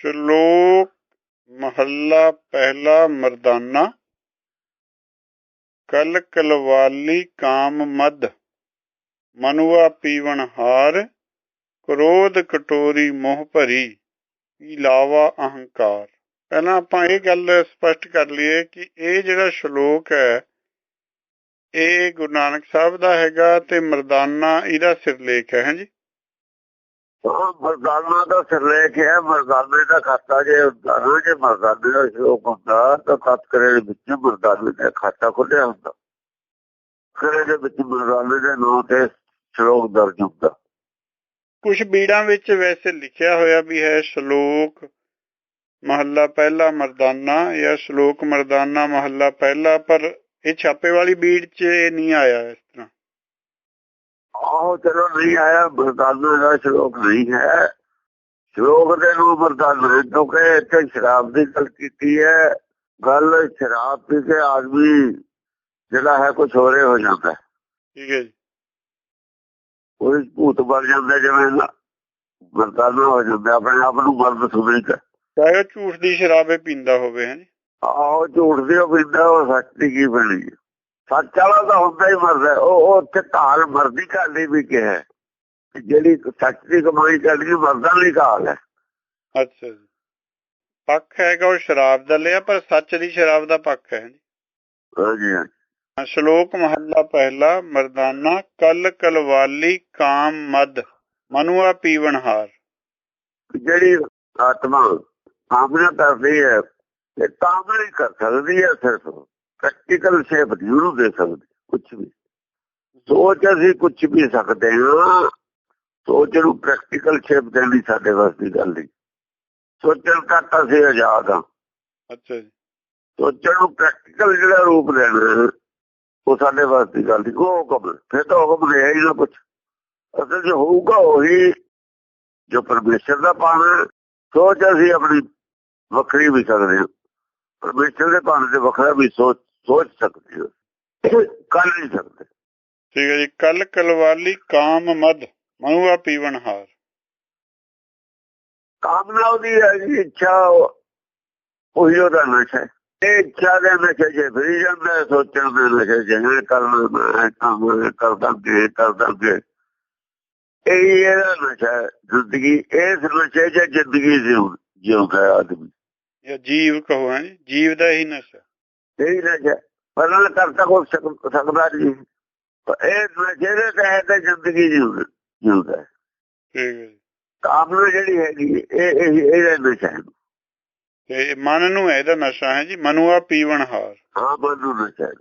ਸ਼ਲੋਕ ਮਹੱਲਾ ਪਹਿਲਾ ਮਰਦਾਨਾ, ਕਲ ਕਲਵਾਲੀ ਕਾਮ ਮਦ ਮਨੁਆ ਪੀਵਨ ਹਾਰ, ਕ੍ਰੋਧ ਕਟੋਰੀ ਮੋਹ ਭਰੀ ਇਲਾਵਾ ਅਹੰਕਾਰ। ਪਹਿਲਾਂ ਆਪਾਂ ਇਹ ਗੱਲ ਸਪਸ਼ਟ ਕਰ ਲਈਏ ਕਿ ਇਹ ਜਿਹੜਾ ਸ਼ਲੋਕ ਹੈ, ਇਹ ਗੁਰੂ ਨਾਨਕ ਸਾਹਿਬ ਦਾ ਹੈਗਾ ਤੇ ਮਰਦਾਨਾ ਇਹਦਾ ਸਿਰਲੇਖ ਹੈ ਹਾਂਜੀ ਉਹ ਮਰਦਾਨਾ ਦਾ ਸਿਰਲੇਖ ਹੈ ਮਰਦਾਨੇ ਦਾ ਖਾਤਾ ਜੇ ਹੁੰਦਾ ਜੇ ਮਰਦਾਨੇ ਦਾ ਸ਼ਲੋਕ ਹੁੰਦਾ, ਤਾਂ ਤਤਕਰੇ ਦੇ ਵਿੱਚ ਮਰਦਾਨੇ ਦਾ ਖਾਤਾ ਖੁੱਲਿਆ ਹੁੰਦਾ। ਕਰੇ ਦੇ ਵਿੱਚ ਮਰਦਾਨੇ ਦੇ ਨਾਂ ਤੇ ਸ਼ਲੋਕ ਦਰਜ ਹੁੰਦਾ। ਕੁਝ ਬੀੜਾਂ ਵਿੱਚ ਵੈਸੇ ਲਿਖਿਆ ਹੋਇਆ ਵੀ ਹੈ, ਸ਼ਲੋਕ ਮਹੱਲਾ ਪਹਿਲਾ ਮਰਦਾਨਾ ਜਾਂ ਸ਼ਲੋਕ ਮਰਦਾਨਾ ਮਹੱਲਾ ਪਹਿਲਾ, ਪਰ ਇਹ ਛਾਪੇ ਵਾਲੀ ਬੀੜ 'ਚ ਇਹ ਨਹੀਂ ਆਇਆ ਆਹੋ ਚਲੋ ਨਹੀਂ ਆਇਆ ਮਰਦਾਨੇ ਦਾ ਸ਼ਲੋਕ ਨਹੀਂ ਹੈ। ਸ਼ਲੋਕ ਦੇ ਨੂੰ ਮਰਦਾਨੇ ਕਿਉਂਕਿ ਇੱਥੇ ਸ਼ਰਾਬ ਦੀ ਗੱਲ ਕੀਤੀ ਹੈ। ਗੱਲ ਸ਼ਰਾਬ ਪੀ ਕੇ ਆਦਮੀ ਜਿਹੜਾ ਹੈ ਕੁਝ ਹੋਰੇ ਹੋ ਜਾਂਦਾ। ਹੈ। ਠੀਕ ਹੈ ਜੀ। ਕੋਈ ਭੂਤ ਬਣ ਜਾਂਦਾ ਜਿਵੇਂ ਨਾ ਮਰਦਾਨਾ ਹੋ ਜਾਂਦਾ ਆਪਣੇ ਆਪ ਨੂੰ ਮਰਦ ਸਮਝ ਕੇ। ਚਾਹੇ ਉਹ ਝੂਠ ਦੀ ਸ਼ਰਾਬੇ ਪੀਂਦਾ ਹੋਵੇ ਹਾਂਜੀ ਆਹੋ ਝੂਠ ਦੀ ਉਹ ਬਿੰਦਾ ਉਹ ਸੱਚ ਦੀ ਕੀ ਬਣੀ ਹੈ? ਸੱਚ ਵਾਲਾ ਤਾਂ ਹੁੰਦਾ ਹੀ ਮਰਦਾ। ਉਹ ਉੱਥੇ ਢਾਲ ਮਰਦੀ ਕਰਦੀ ਵੀ ਕਿਹਾ ਜਿਹੜੀ ਸੱਚ ਦੀ ਕਮਾਈ ਕਰਦੀ ਮਰਦਾਂ ਲਈ ਕਾਲ ਹੈ। ਅੱਛਾ ਜੀ। ਪੱਖ ਹੈਗਾ ਉਹ ਸ਼ਰਾਬ ਦਾ ਲਿਆ ਪਰ ਸੱਚ ਦੀ ਸ਼ਰਾਬ ਦਾ ਪੱਖ ਹੈ ਹਾਂਜੀ। ਹਾਂ, ਸ਼ਲੋਕ ਮਹੱਲਾ ਪਹਿਲਾ ਮਰਦਾਨਾ ਕਲ ਕਲਵਾਲੀ ਕਾਮ ਮਦ ਮਨੁਆ ਪੀਵਨ ਹਾਰ। ਜਿਹੜੀ ਆਤਮਾ ਕਾਮਨਾ ਕਰਦੀ ਹੈ ਇਹ ਕਾਮਨਾ ਹੀ ਕਰ ਸਕਦੀ ਹੈ ਸਿਰਫ। ਪ੍ਰੈਕਟੀਕਲ ਸ਼ੇਪ ਨਹੀਂ ਉਹਨੂੰ ਦੇ ਸਕਦੀ ਕੁਝ ਵੀ। ਸੋਚ ਅਸੀਂ ਕੁਝ ਵੀ ਸਕਦੇ ਹਾਂ ਸੋਚ ਨੂੰ ਪ੍ਰੈਕਟੀਕਲ ਸ਼ੇਪ ਦੇਣੀ ਸਾਡੇ ਵੱਸ ਦੀ ਗੱਲ ਨਹੀਂ ਸੋਚਣ ਤੱਕ ਅਸੀਂ ਆਜ਼ਾਦ ਹਾਂ। ਅੱਛਾ ਜੀ। ਸੋਚਣ ਨੂੰ ਪ੍ਰੈਕਟੀਕਲ ਜਿਹੜਾ ਰੂਪ ਦੇਣਾ ਉਹ ਸਾਡੇ ਵੱਸ ਦੀ ਗੱਲ ਨਹੀਂ ਉਹ ਹੁਕਮ। ਫਿਰ ਤਾਂ ਹੁਕਮ ਰਿਹਾ ਹੀ ਨਾ ਕੁਝ ਅਸਲ ਜੋ ਹੋਊਗਾ ਉਹੀ ਜੋ ਪਰਮੇਸ਼ਰ ਦਾ ਪਾਣਾ ਸੋਚ ਅਸੀਂ ਆਪਣੀ ਵੱਖਰੀ ਵੀ ਸਕਦੇ ਹਾਂ। ਪਰਮੇਸ਼ਰ ਦੇ ਪਾਣੇ ਤੇ ਵੱਖਰਾ ਵੀ ਸੋਚ ਸੋਚ ਸਕਦੇ ਹਾਂ ਕਰ ਨਹੀਂ ਸਕਦੇ। ਠੀਕ ਹੈ ਜੀ ਕਲ ਕਲਵਾਲੀ ਕਾਮ ਮਦ ਮਨੁਆ ਪੀਵਨ ਹਾਰ। ਕਾਮਨਾ ਉਹਦੀ ਹੈ ਜੀ ਇੱਛਾ ਉਹ- ਉਹੀ ਉਹਦਾ ਨਸ਼ਾ ਹੈ। ਇਹ ਇੱਛਾ ਦੇ ਨਸ਼ੇ 'ਚ ਫਰੀ ਜਾਂਦਾ ਸੋਚਣ ਦੇ ਨਸ਼ੇ ਹੈ ਕਰਨਾ ਕੰਮ ਕਰਦਾ ਕਿ ਕਰਦਾ ਕਿ ਇਹ ਇਹਦਾ ਨਸ਼ਾ ਹੈ ਜ਼ਿੰਦਗੀ ਇਸ ਨਸ਼ੇ 'ਚ ਜ਼ਿੰਦਗੀ ਜਿਉਂ- ਜਿਉਂਦਾ ਆਦਮੀ। ਜਾਂ ਜੀਵ ਕਹੋ ਹੈ ਜੀਵ ਦਾ ਹੀ ਨਸ਼ਾ। ਇਹੀ ਨਸ਼ਾ। ਪਹਿਲਾਂ ਕਰਤਾ ਕੋ ਸਕਦਾ ਜੀ ਪਰ ਇਹ ਨਸ਼ੇ ਦੇ ਤਹਿਤ ਜ਼ਿੰਦਗੀ ਜਿਉਂਦਾ ਜੀ ਕਾਮਨਾ ਜਿਹੜੀ ਹੈਗੀ ਇਹ ਇਹ ਇਹਦਾ ਨਸ਼ਾ ਹੈ ਤੇ ਮਨ ਨੂੰ ਇਹਦਾ ਨਸ਼ਾ ਹੈ ਜੀ ਮਨੁਆ ਪੀਵਨ ਹਾਰ। ਹਾਂ ਮਨ ਨੂੰ ਨਸ਼ਾ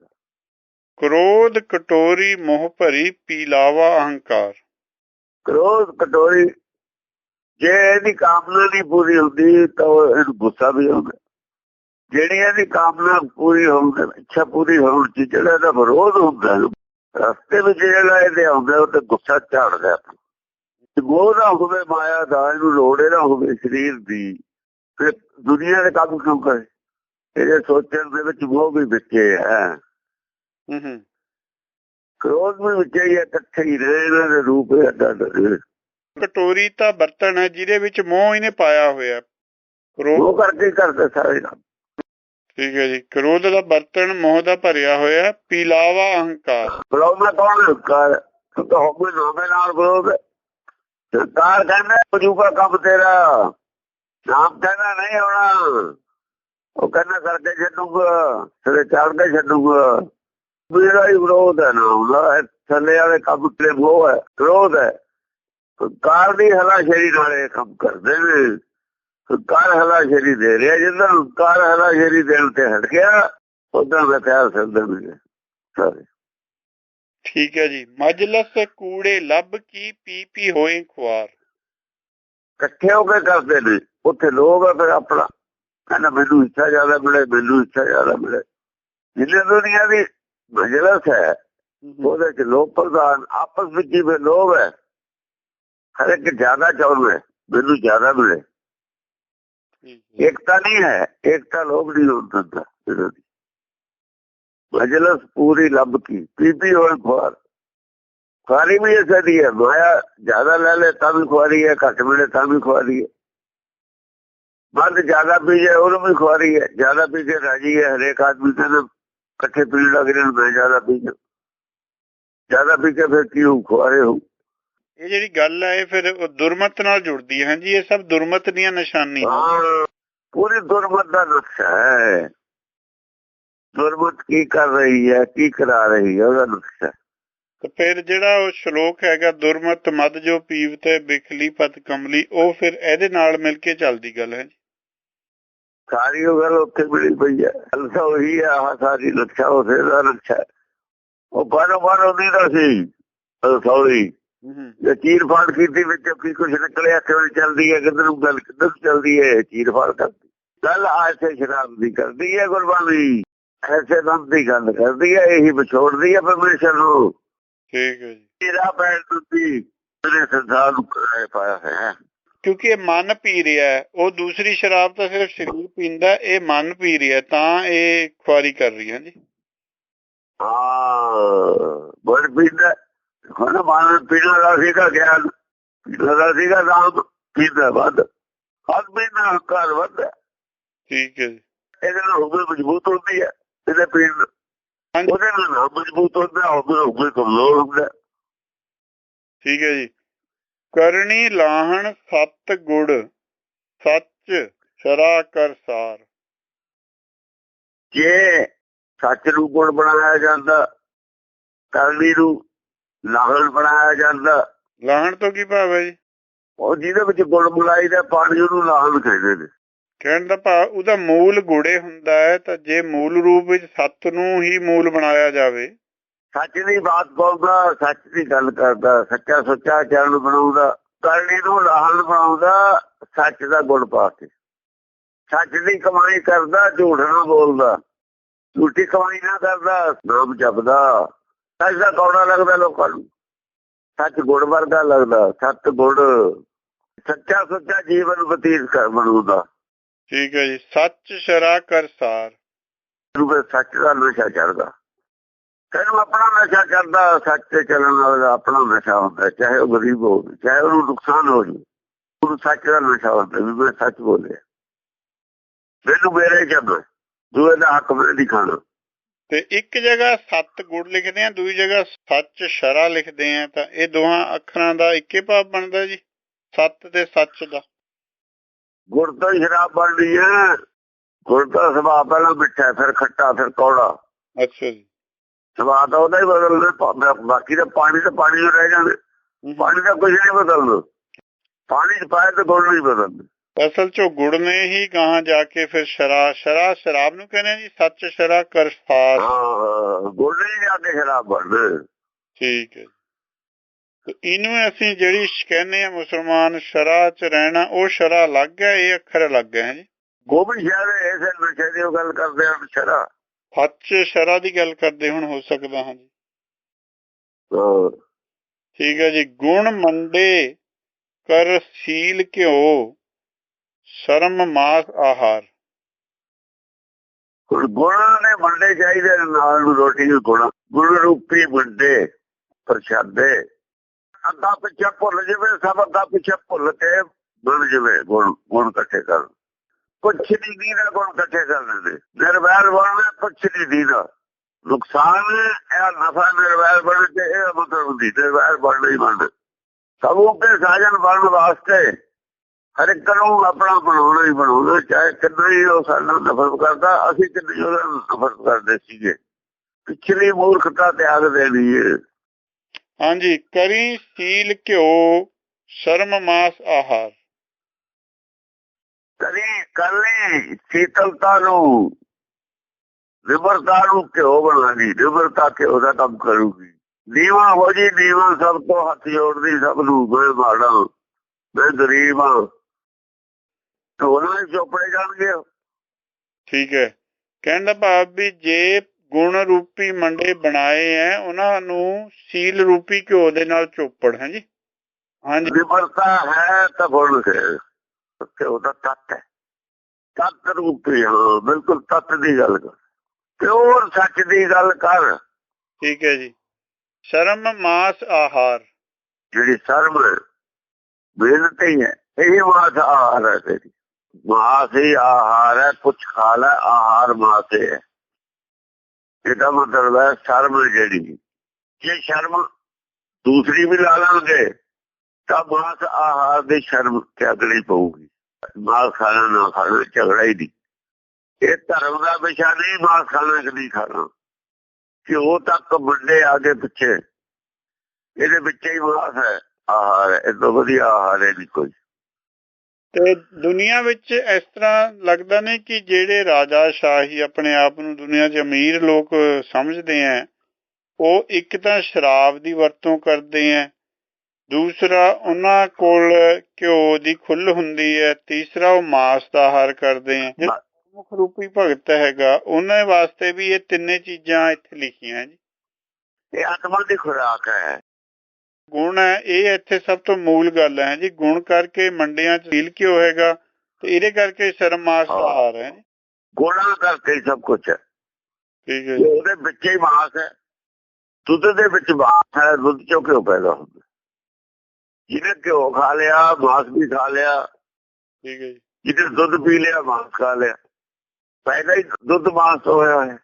ਕ੍ਰੋਧ ਕਟੋਰੀ ਮੋਹ ਭਰੀ ਪੀਲਾਵਾ ਅਹੰਕਾਰ। ਕ੍ਰੋਧ ਕਟੋਰੀ ਜੇ ਇਹਦੀ ਕਾਮਨਾ ਨਹੀਂ ਪੂਰੀ ਹੁੰਦੀ ਤਾਂ ਇਹਨੂੰ ਗੁੱਸਾ ਵੀ ਆਉਂਦਾ। ਜਿਹੜੀ ਇਹਦੀ ਕਾਮਨਾ ਪੂਰੀ ਹੋਣ ਇੱਛਾ ਪੂਰੀ ਹੋਣ ਚ ਜਿਹੜਾ ਇਹਦਾ ਵਿਰੋਧ ਹੁੰਦਾ ਰਸਤੇ ਵਿੱਚ ਜਿਹੜਾ ਇਹਦੇ ਆਉਂਦਾ ਉਹ ਤੇ ਗੁੱਸਾ ਝਾੜਦਾ ਨਾ ਹੋਵੇ ਮਾਇਆ ਦਾ ਇਹਨੂੰ ਲੋੜ ਨਾ ਹੋਵੇ ਸਰੀਰ ਦੀ ਫਿਰ ਦੁਨੀਆ ਦੇ ਕੰਮ ਕਿਉਂ ਕਰੇ? ਇਹਦੇ ਸੋਚਣ ਦੇ ਵਿੱਚ ਮੋਹ ਵੀ ਵਿੱਚੇ ਹੈ। ਹੂੰ ਹੂੰ। ਕ੍ਰੋਧ ਵੀ ਵਿੱਚੇ ਹੀ ਇਕੱਠੇ ਹੀ ਰਹੇ ਇਹਨਾਂ ਦੇ ਰੂਪ ਇਹਦਾ ਕਟੋਰੀ ਤਾਂ ਬਰਤਨ ਹੈ ਜਿਹਦੇ ਵਿੱਚ ਮੋਹ ਇਹਨੇ ਪਾਇਆ ਹੋਇਆ। ਕ੍ਰੋਧ ਉਹ ਕਰਕੇ ਕਰਦੇ ਸਾਰੇ ਕੰਮ। ਠੀਕ ਹੈ ਜੀ। ਕ੍ਰੋਧ ਦਾ ਬਰਤਨ, ਮੋਹ ਦਾ ਭਰਿਆ ਹੋਇਆ, ਪੀਲਾਵਾ ਅਹੰਕਾਰ। ਬਲੌਮਾ ਕੌਣ? ਹੰਕਾਰ ਤਾਂ ਹੋਵੇ ਨਾਮੇ ਨਾਲ ਬਲੋਗ ਸਰਕਾਰ ਕਹਿੰਦਾ ਵਜੂਗਾ ਕੰਮ ਤੇਰਾ। ਨਾਮ ਕਹਿੰਦਾ, ਨਹੀਂ ਹੋਣਾ ਉਹ ਕਹਿੰਦਾ, ਕਰਕੇ ਛੱਡੂਗਾ। ਸਿਰੇ ਚੜ ਕੇ ਛੱਡੂਗਾ। ਮੇਰਾ ਹੀ ਵਿਰੋਧ ਹੈ ਨਾਮ ਦਾ। ਥੱਲੇ ਵਾਲੇ ਕੰਮ ਤੇ ਮੋਹ ਹੈ। ਵਿਰੋਧ ਹੈ। ਕਾਰ ਦੀ ਹਲਾਸ਼ੇਰੀ ਨਾਲ ਇਹ ਕੰਮ ਕਰਦੇ ਨੇ। ਕਾਰ ਹਲਾਸ਼ੇਰੀ ਦੇ ਰਿਹਾ ਜਿੱਦਾਂ ਕਾਰ ਹਲਾਸ਼ੇਰੀ ਦੇਣ ਤੇ ਹਟ ਗਿਆ ਉਦਾਂ ਦਾ ਪਿਆਰ ਸਰਦੇ ਨੇ ਸਾਰੇ। ਠੀਕ ਹੈ ਜੀ। ਮਜਲਸ ਕੂੜੇ ਲੱਭ ਕੀ ਪੀ ਪੀ ਹੋਏ ਖੁਆਰ। ਇਕੱਠੇ ਹੋ ਕੇ ਕਰਦੇ ਨੇ। ਉੱਥੇ ਲੋਕ ਆ ਫਿਰ ਆਪਣਾ। ਕਹਿੰਦਾ ਮੈਨੂੰ ਇੱਛਾ ਜ਼ਿਆਦਾ ਮਿਲੇ ਮੈਨੂੰ ਇੱਛਾ ਜ਼ਿਆਦਾ ਮਿਲੇ। ਜਿੰਨੇ ਦੁਨੀਆ ਦੀ ਮਜਲਸ ਹੈ ਉਹਦੇ ਚ ਲੋਕ ਪ੍ਰਧਾਨ ਆਪਸ ਵਿੱਚ ਹੀ ਲੋਕ ਹੈ ਹਰ ਇੱਕ ਜ਼ਿਆਦਾ ਚਾਹੁੰਦਾ ਮੈਨੂੰ ਜ਼ਿਆਦਾ ਮਿਲੇ। ਠੀਕ ਹੈ। ਏਕਤਾ ਨਹੀਂ ਹੈ ਏਕਤਾ ਲੋਕ ਨਹੀਂ ਹੁੰਦਾ ਇਹਨਾਂ ਦੀ ਮਜਲਸ ਪੂਰੀ ਲੱਭ ਕੀ ਪੀਪੀ ਹੋਏ ਖੁਆਰ ਖੁਆਰੀ ਵੀ ਐਸਾ ਦੀ ਹੈ ਮਾਇਆ ਜ਼ਿਆਦਾ ਲੈ ਲੈ ਤਾਂ ਵੀ ਖੁਆਰੀ ਹੈ ਘੱਟ ਮਿਲੇ ਤਾਂ ਵੀ ਖੁਆਰੀ ਹੈ ਮਦ ਜ਼ਿਆਦਾ ਪੀ ਜਾਏ ਉਹਨੂੰ ਵੀ ਖੁਆਰੀ ਹੈ ਜ਼ਿਆਦਾ ਪੀ ਕੇ ਰਾਜੀ ਹੈ ਹਰੇਕ ਆਦਮੀ ਕਹਿੰਦਾ ਇਕੱਠੇ ਪੀਣ ਲੱਗ ਰਹੇ ਨੇ ਮੈਂ ਜ਼ਿਆਦਾ ਪੀ ਜਾ ਜ਼ਿਆਦਾ ਪੀ ਕੇ ਫਿਰ ਕੀ ਹੋਊ ਖੁਆਰੇ ਹੋ ਇਹ ਜਿਹੜੀ ਗੱਲ ਹੈ ਇਹ ਫਿਰ ਉਹ ਦੁਰਮਤ ਨਾਲ ਜੁੜਦੀ ਹੈ ਹਾਂਜੀ ਇਹ ਸਭ ਦੁਰਮਤ ਦੀਆਂ ਨਿਸ਼ਾਨੀਆਂ ਪੂਰੀ ਦੁਰਮਤ ਦਾ ਨਕਸ਼ਾ ਹੈ। ਦੁਰਮਤ ਕੀ ਕਰ ਰਹੀ ਹੈ ਕੀ ਕਰਾ ਰਹੀ ਹੈ ਉਹਦਾ ਨਕਸ਼ਾ ਤੇ ਫਿਰ ਜਿਹੜਾ ਉਹ ਸ਼ਲੋਕ ਹੈਗਾ ਦੁਰਮਤ ਮਦ ਜੋ ਪੀਵ ਤੇ ਬਿਖਲੀ ਪਤ ਕਮਲੀ ਉਹ ਫਿਰ ਇਹਦੇ ਨਾਲ ਮਿਲ ਕੇ ਚੱਲਦੀ ਗੱਲ ਹੈ ਸਾਰੀ ਉਹ ਗੱਲ ਉੱਥੇ ਮਿਲੀ ਪਈ ਹੈ। ਅਲਸਾ ਉਹੀ ਹੈ ਆਹ ਸਾਰੀ ਨਕਸ਼ਾ ਉਸੇ ਦਾ ਨਕਸ਼ਾ। ਉਹ ਬਾਰੋ ਬਾਰ ਉਹਦੀ ਦਾ ਸੀ ਸੌਰੀ ਜੇ ਚੀਰ ਫਾੜ ਕੀਤੀ ਵਿੱਚ ਕੀ ਕੁਝ ਨਿਕਲਿਆ ਕਿਉਂ ਚੱਲਦੀ ਹੈ ਕਿੱਧਰ ਨੂੰ ਗੱਲ ਕਿੱਧਰ ਚੱਲਦੀ ਹੈ ਚੀਰ ਫਾੜ ਕਰਦੀ। ਗੱਲ ਆਸੇ ਸ਼ਰਾਬ ਦੀ ਕਰਦੀ ਹੈ ਗੁਰਬਾਣੀ। ਐਸੇ ਦਮ ਦੀ ਗੱਲ ਕਰਦੀ ਹੈ ਇਹੀ ਵਿਛੋੜਦੀ ਹੈ ਪਰਮੇਸ਼ਰ ਨੂੰ। ਠੀਕ ਹੈ ਜੀ। ਤੇਰਾ ਪੈਰ ਟੁੱਟੀ ਤੇਰੇ ਸੰਸਾਰ ਨੂੰ ਪਾਇਆ ਹੈ? ਕਿਉਂਕਿ ਇਹ ਮਨ ਪੀ ਰਿਹਾ ਉਹ ਦੂਸਰੀ ਸ਼ਰਾਬ ਤਾਂ ਸਿਰਫ ਸਰੀਰ ਪੀਂਦਾ ਇਹ ਮਨ ਪੀ ਰਿਹਾ ਤਾਂ ਇਹ ਖੁਆਰੀ ਕਰ ਰਹੀ ਹੈ ਜੀ। ਹਾਂ ਬੜ ਪੀਂਦਾ ਹੁਣ ਮਨ ਪੀਣਾ ਦਾ ਸੀਗਾ ਗਿਆਨ ਪੀਣਾ ਦਾ ਸੀਗਾ ਨਾਮ ਪੀਂਦਾ ਵੱਧ। ਹੱਥ ਪੀਂਦਾ ਹੰਕਾਰ ਵੱਧ ਠੀਕ ਹੈ ਜੀ। ਇਹਦੇ ਨਾਲ ਹੋਵੇ ਮਜ਼ਬੂਤ ਹੁੰਦੀ ਹੈ ਇਹਦੇ ਪੀਣ ਉਹਦੇ ਨਾਲ ਮਜ਼ਬੂਤ ਹੁੰਦਾ ਹੋਵੇ ਹੋਵੇ ਕਮਜ਼ੋਰ ਹੁੰਦਾ। ਠੀਕ ਹੈ ਜੀ। ਕਰਨੀ ਲਾਹਣ ਸਤ ਗੁੜ ਸੱਚ ਸ਼ਰਾ ਕਰ ਸਾਰ। ਜੇ ਸੱਚ ਨੂੰ ਗੁਣ ਬਣਾਇਆ ਜਾਂਦਾ ਕਰਨੀ ਨੂੰ ਲਾਹਣ ਬਣਾਇਆ ਜਾਂਦਾ। ਲਾਹਣ ਤੋਂ ਕੀ ਭਾਵ ਹੈ ਜੀ ਉਹ ਜਿਹਦੇ ਵਿੱਚ ਗੁਣ ਮਿਲਾਈ ਦਾ ਪਾਣੀ ਉਹਨੂੰ ਲਾਹਣ ਕਹਿੰਦੇ ਨੇ। ਕਹਿਣ ਦਾ ਭਾਵ ਉਹਦਾ ਮੂਲ ਗੁੜੇ ਹੁੰਦਾ ਹੈ ਤਾਂ ਜੇ ਮੂਲ ਰੂਪ ਵਿੱਚ ਸੱਤ ਨੂੰ ਹੀ ਮੂਲ ਬਣਾਇਆ ਜਾਵੇ। ਸੱਚ ਦੀ ਬਾਤ ਬੋਲਦਾ ਸੱਚ ਦੀ ਗੱਲ ਕਰਦਾ ਸੱਚਾ ਸੁੱਚਾ ਚਰਨ ਬਣਾਉਂਦਾ ਕਰਨੀ ਨੂੰ ਲਾਹਣ ਬਣਾਉਂਦਾ ਸੱਚ ਦਾ ਗੁਣ ਪਾ ਕੇ। ਸੱਚ ਦੀ ਕਮਾਈ ਕਰਦਾ ਝੂਠ ਨਾ ਬੋਲਦਾ। ਝੂਠੀ ਕਮਾਈ ਨਾ ਕਰਦਾ ਨਾਮ ਜਪਦਾ। ਸੱਚ ਦਾ ਕੌੜਾ ਲੱਗਦਾ ਲੋਕਾਂ ਨੂੰ। ਸੱਚ ਗੁਣ ਵਰਗਾ ਲੱਗਦਾ। ਸੱਤ ਗੁਣ ਸੱਚਾ ਸੁੱਚਾ ਜੀਵਨ ਬਤੀਤ ਕਰ ਬਣਾਉਂਦਾ ਠੀਕ ਹੈ ਜੀ। ਸੱਚ ਸ਼ਰਾ ਕਰ ਸਾਰ। ਰੂਪੇ ਸੱਚ ਦਾ ਨਸ਼ਾ ਚੜਦਾ ਕਹਿੰਦਾ ਆਪਣਾ ਨਸ਼ਾ ਕਰਦਾ ਸੱਚ ਤੇ ਚੱਲਣ ਵਾਲਾ ਆਪਣਾ ਨਸ਼ਾ ਹੁੰਦਾ। ਚਾਹੇ ਉਹ ਗਰੀਬ ਹੋਵੇ ਚਾਹੇ ਉਹਨੂੰ ਨੁਕਸਾਨ ਹੋ ਜਾਵੇ ਉਹਨੂੰ ਸੱਚ ਦਾ ਨਸ਼ਾ ਹੁੰਦਾ ਵੀ ਮੈਂ ਸੱਚ ਬੋਲਿਆ। ਮੈਨੂੰ ਮੇਰੇ ਜਦ ਦੂਏ ਦਾ ਹੱਕ ਮੈਂ ਨਹੀਂ ਖਾਣਾ। ਤੇ ਇੱਕ ਜਗ੍ਹਾ ਸੱਤ ਗੁੜ ਲਿਖਦੇ ਆ ਦੂਜੀ ਜਗ੍ਹਾ ਸੱਚ ਸ਼ਰਾ ਲਿਖਦੇ ਆ ਤਾਂ ਇਹ ਦੋਹਾਂ ਅੱਖਰਾਂ ਦਾ ਇੱਕੇ ਭਾਵ ਬਣਦਾ ਜੀ ਸੱਤ ਤੇ ਸੱਚ ਦਾ। ਗੁੜ ਤੋਂ ਸ਼ਰਾਬ ਬਣਦੀ ਹੈ ਗੁੜ ਦਾ ਸੁਭਾਅ ਪਹਿਲਾਂ ਮਿੱਠਾ ਫਿਰ ਖੱਟਾ ਫਿਰ ਕੌੜਾ। ਅੱਛਾ ਜੀ। ਸੁਭਾਅ ਤਾਂ ਉਹਦਾ ਹੀ ਬਦਲਦਾ ਬਾਕੀ ਤਾਂ ਪਾਣੀ ਤਾਂ ਪਾਣੀ ਹੀ ਰਹਿ ਜਾਂਦੇ। ਪਾਣੀ ਦਾ ਕੁਝ ਨਹੀਂ ਬਦਲਦਾ। ਪਾਣੀ ਚ ਪਾਇਆ ਤਾਂ ਗੁੜ ਨਹੀਂ ਬਦਲਦਾ। ਅਸਲ ਚੋਂ ਗੁੜ ਨੇ ਹੀ ਗਾਹਾਂ ਜਾ ਕੇ ਫਿਰ ਸ਼ਰਾ ਸ਼ਰਾ ਸ਼ਰਾਬ ਨੂੰ ਕਹਿੰਦੇ ਜੀ ਸੱਚ ਸ਼ਰਾ ਕਰ ਹਾਂ ਗੁੜ ਨਹੀਂ ਜਾ ਕੇ ਸ਼ਰਾਬ ਬਣਦੇ ਠੀਕ ਹੈ। ਤੇ ਇਹਨੂੰ ਅਸੀਂ ਜਿਹੜੀ ਕਹਿੰਦੇ ਆ ਮੁਸਲਮਾਨ ਸ਼ਰਾ ਚ ਰਹਿਣਾ ਉਹ ਸ਼ਰਾ ਅਲੱਗ ਹੈ ਇਹ ਅੱਖਰ ਅਲੱਗ ਹੈ ਜੀ। ਗੋਬਿੰਦ ਸ਼ਹਿਰ ਐਸੇ ਨਸ਼ੇ ਦੀ ਗੱਲ ਕਰਦੇ ਹਨ ਸ਼ਰਾ। ਸੱਚ ਸ਼ਰਾ ਦੀ ਗੱਲ ਕਰਦੇ ਹੁਣ ਹੋ ਸਕਦਾ ਹਾਂ ਜੀ। ਠੀਕ ਹੈ ਜੀ ਗੁਣ ਮੰਡੇ ਕਰ ਸੀਲ ਘਿਓ। ਸ਼ਰਮ ਮਾਸ ਆਹਾਰ। ਗੁਣਾਂ ਦੇ ਮੰਡੇ ਚਾਹੀਦੇ ਨਾਲ ਨੂੰ ਰੋਟੀ ਦੇ ਗੁਣ। ਗੁਣ ਰੂਪੀ ਮੰਡੇ ਪ੍ਰਸ਼ਾਦੇ। ਅੱਗਾ ਪਿੱਛੇ ਭੁੱਲ ਜਵੇ, ਸਭ ਅੱਗਾ ਪਿੱਛੇ ਭੁੱਲ ਕੇ ਬਣ ਜਵੇ ਗੁਣ ਗੁਣ ਇਕੱਠੇ ਕਰ ਕੁਛ ਨਹੀਂ ਦੀਨਾ ਗੁਣ ਇਕੱਠੇ ਕਰ ਦਿੰਦੇ ਨਿਰਵੈਰ ਬਣਨਾ ਕੁਛ ਨਹੀਂ ਦੀਨਾ ਨੁਕਸਾਨ ਇਹ ਨਫਾ ਨਿਰਵੈਰ ਬਣ ਕੇ, ਇਹ ਮਤਲਬ ਹੁੰਦੀ ਨਿਰਵੈਰ ਬਣਨਾ ਹੀ ਬਣਨਾ ਸਭੋਂ ਕੇ ਸਾਜਨ ਬਣਨ ਵਾਸਤੇ ਹਰ ਇੱਕ ਨੂੰ ਆਪਣਾ ਬਣਾਉਣਾ ਹੀ ਬਣਾਉਣਾ ਚਾਹੇ ਕਿੰਨਾ ਹੀ ਉਹ ਸਾਡਾ ਨਫ਼ਰਤ ਕਰਦਾ ਅਸੀਂ ਕਿੰਨੀ ਉਹਦਾ ਨਫ਼ਰਤ ਕਰਦੇ ਸੀਗੇ। ਪਿਛਲੀ ਮੂਰਖਤਾ ਤਿਆਗ ਦੇਣੀ ਹੈ ਹਾਂਜੀ ਕਰੀ ਸੀਲ ਘਿਓ ਸ਼ਰਮ ਮਾਸ ਆਹਾਰ। ਕਰੀ ਕਰਨੀ ਸੀਤਲਤਾ ਨੂੰ। ਨਿਮਰਤਾ ਨੂੰ ਘਿਓ ਬਣਾਣੀ ਨਿਮਰਤਾ ਘਿਓ ਦਾ ਕੰਮ ਕਰੂਗੀ। ਨੀਵਾ ਹੋ ਜੀ ਨੀਵਾ ਸਭ ਤੋਂ ਹੱਥ ਜੋੜਦੀ ਸਭ ਨੂੰ ਮੈਂ ਮਾੜਾ ਮੈਂ ਗਰੀਬ ਹਾਂ। ਢੋਲਾਂ ਚੋਪੜੇ ਜਾਣਗੇ ਠੀਕ ਹੈ। ਕਹਿਣ ਦਾ ਭਾਵ ਵੀ ਜੇ ਗੁਣ ਰੂਪੀ ਮੰਡੇ ਬਣਾਏ ਐ ਉਹਨਾਂ ਨੂੰ ਸੀਲ ਰੂਪੀ ਘਿਓ ਦੇ ਨਾਲ ਚੋਪੜ ਹੈ ਜੀ? ਹਾਂਜੀ। ਨਿਮਰਤਾ ਹੈ ਤਾਂ ਗੁਣ ਹੈ ਘਿਓ ਦਾ ਤੱਤ ਹੈ। ਤੱਤ ਰੂਪੀ ਹਾਂ ਬਿਲਕੁਲ ਤੱਤ ਦੀ ਗੱਲ ਕਰ। ਪਿਓਰ ਸੱਚ ਦੀ ਗੱਲ ਕਰ। ਠੀਕ ਹੈ ਜੀ। ਸ਼ਰਮ ਮਾਸ ਆਹਾਰ। ਜਿਹੜੀ ਸਰਬ ਬੇਨਤੀ ਹੈ ਇਹੀ ਮਾਤ ਆਹਾਰ ਹੈ ਤੇਰੀ। ਮਾਸ ਹੀ ਆਹਾਰ ਹੈ, ਕੁਛ ਖਾ ਲੈ, ਆਹਾਰ ਮਾਸ ਹੈ। ਇਹਦਾ ਮਤਲਬ ਹੈ ਸ਼ਰਮ ਜਿਹੜੀ। ਜੇ ਸ਼ਰਮ ਦੂਸਰੀ ਵੀ ਲਾ ਲਾਂਗੇ, ਤਾਂ ਮਾਸ ਆਹਾਰ ਦੀ ਸ਼ਰਮ ਤਿਆਗਣੀ ਪਊਗੀ। ਮਾਸ ਖਾਣਾ ਨਾ ਖਾਣਾ, ਝਗੜਾ ਹੀ ਨਹੀਂ। ਇਹ ਧਰਮ ਦਾ ਵਿਸ਼ਾ ਨਹੀਂ, ਮਾਸ ਖਾਣਾ ਕਿ ਨਹੀਂ ਖਾਣਾ। ਘਿਓ ਤੱਕ ਵੱਡੇ ਆਗੇ ਪਿੱਛੇ। ਇਹਦੇ ਵਿੱਚ ਹੀ ਮਾਸ ਹੈ, ਆਹਾਰ ਇਹ ਤੋਂ ਵਧੀਆ ਆਹਾਰ ਹੈ ਨਹੀਂ ਕੋਈ। ਤੇ ਦੁਨੀਆ ਵਿੱਚ ਇਸ ਤਰ੍ਹਾਂ ਲੱਗਦਾ ਨਹੀਂ ਕਿ ਜਿਹੜੇ ਰਾਜਾ ਸ਼ਾਹੀ ਆਪਣੇ ਆਪ ਨੂੰ ਦੁਨੀਆ 'ਚ ਅਮੀਰ ਲੋਕ ਸਮਝਦੇ ਆ ਉਹ ਇੱਕ ਤਾਂ ਸ਼ਰਾਬ ਦੀ ਵਰਤੋਂ ਕਰਦੇ ਆ ਦੂਸਰਾ ਉਹਨਾਂ ਕੋਲ ਘਿਓ ਦੀ ਖੁੱਲ ਹੁੰਦੀ ਹੈ ਤੀਸਰਾ ਉਹ ਮਾਸ ਦਾ ਆਹਾਰ ਕਰਦੇ ਆ ਜਿਹੜਾ ਮੁੱਖ ਰੂਪੀ ਭਗਤ ਹੈਗਾ, ਉਹਨਾਂ ਵਾਸਤੇ ਵੀ ਇਹ ਤਿੰਨੇ ਚੀਜ਼ਾਂ ਇੱਥੇ ਲਿਖੀਆਂ ਜੀ। ਇਹ ਆਤਮਾ ਦੀ ਖੁਰਾਕ ਹੈ ਗੁਣ ਹੈ ਇਹ ਇੱਥੇ ਸਭ ਤੋਂ ਮੂਲ ਗੱਲ ਹੈ ਜੀ। ਗੁਣ ਕਰਕੇ ਮੰਡੀਆਂ 'ਚ ਹੀਲ ਘਿਓ ਹੈਗਾ? ਤੇ ਇਹਦੇ ਕਰਕੇ ਸ਼ਰਮ ਮਾਸ ਦਾ ਹਾਂ। ਆਹਾਰ ਹੈ। ਗੁਣਾ ਕਰਕੇ ਸਭ ਕੁਝ ਹੈ। ਠੀਕ ਹੈ ਉਹਦੇ ਵਿੱਚ ਹੀ ਮਾਸ ਹੈ ਦੁੱਧ ਦੇ ਵਿੱਚ ਮਾਸ ਹੈ ਦੁੱਧ ਚੋਂ ਘਿਓ ਪੈਦਾ ਹੁੰਦਾ? ਜਿਹਨੇ ਘਿਓ ਖਾ ਲਿਆ ਮਾਸ ਵੀ ਖਾ ਲਿਆ ਠੀਕ ਹੈ ਜੀ। ਜਿਹਨੇ ਦੁੱਧ ਪੀ ਲਿਆ ਮਾਸ ਖਾ ਲਿਆ। ਪਹਿਲਾਂ ਹੀ ਦੁੱਧ ਮਾਸ ਹੋਇਆ ਹੈ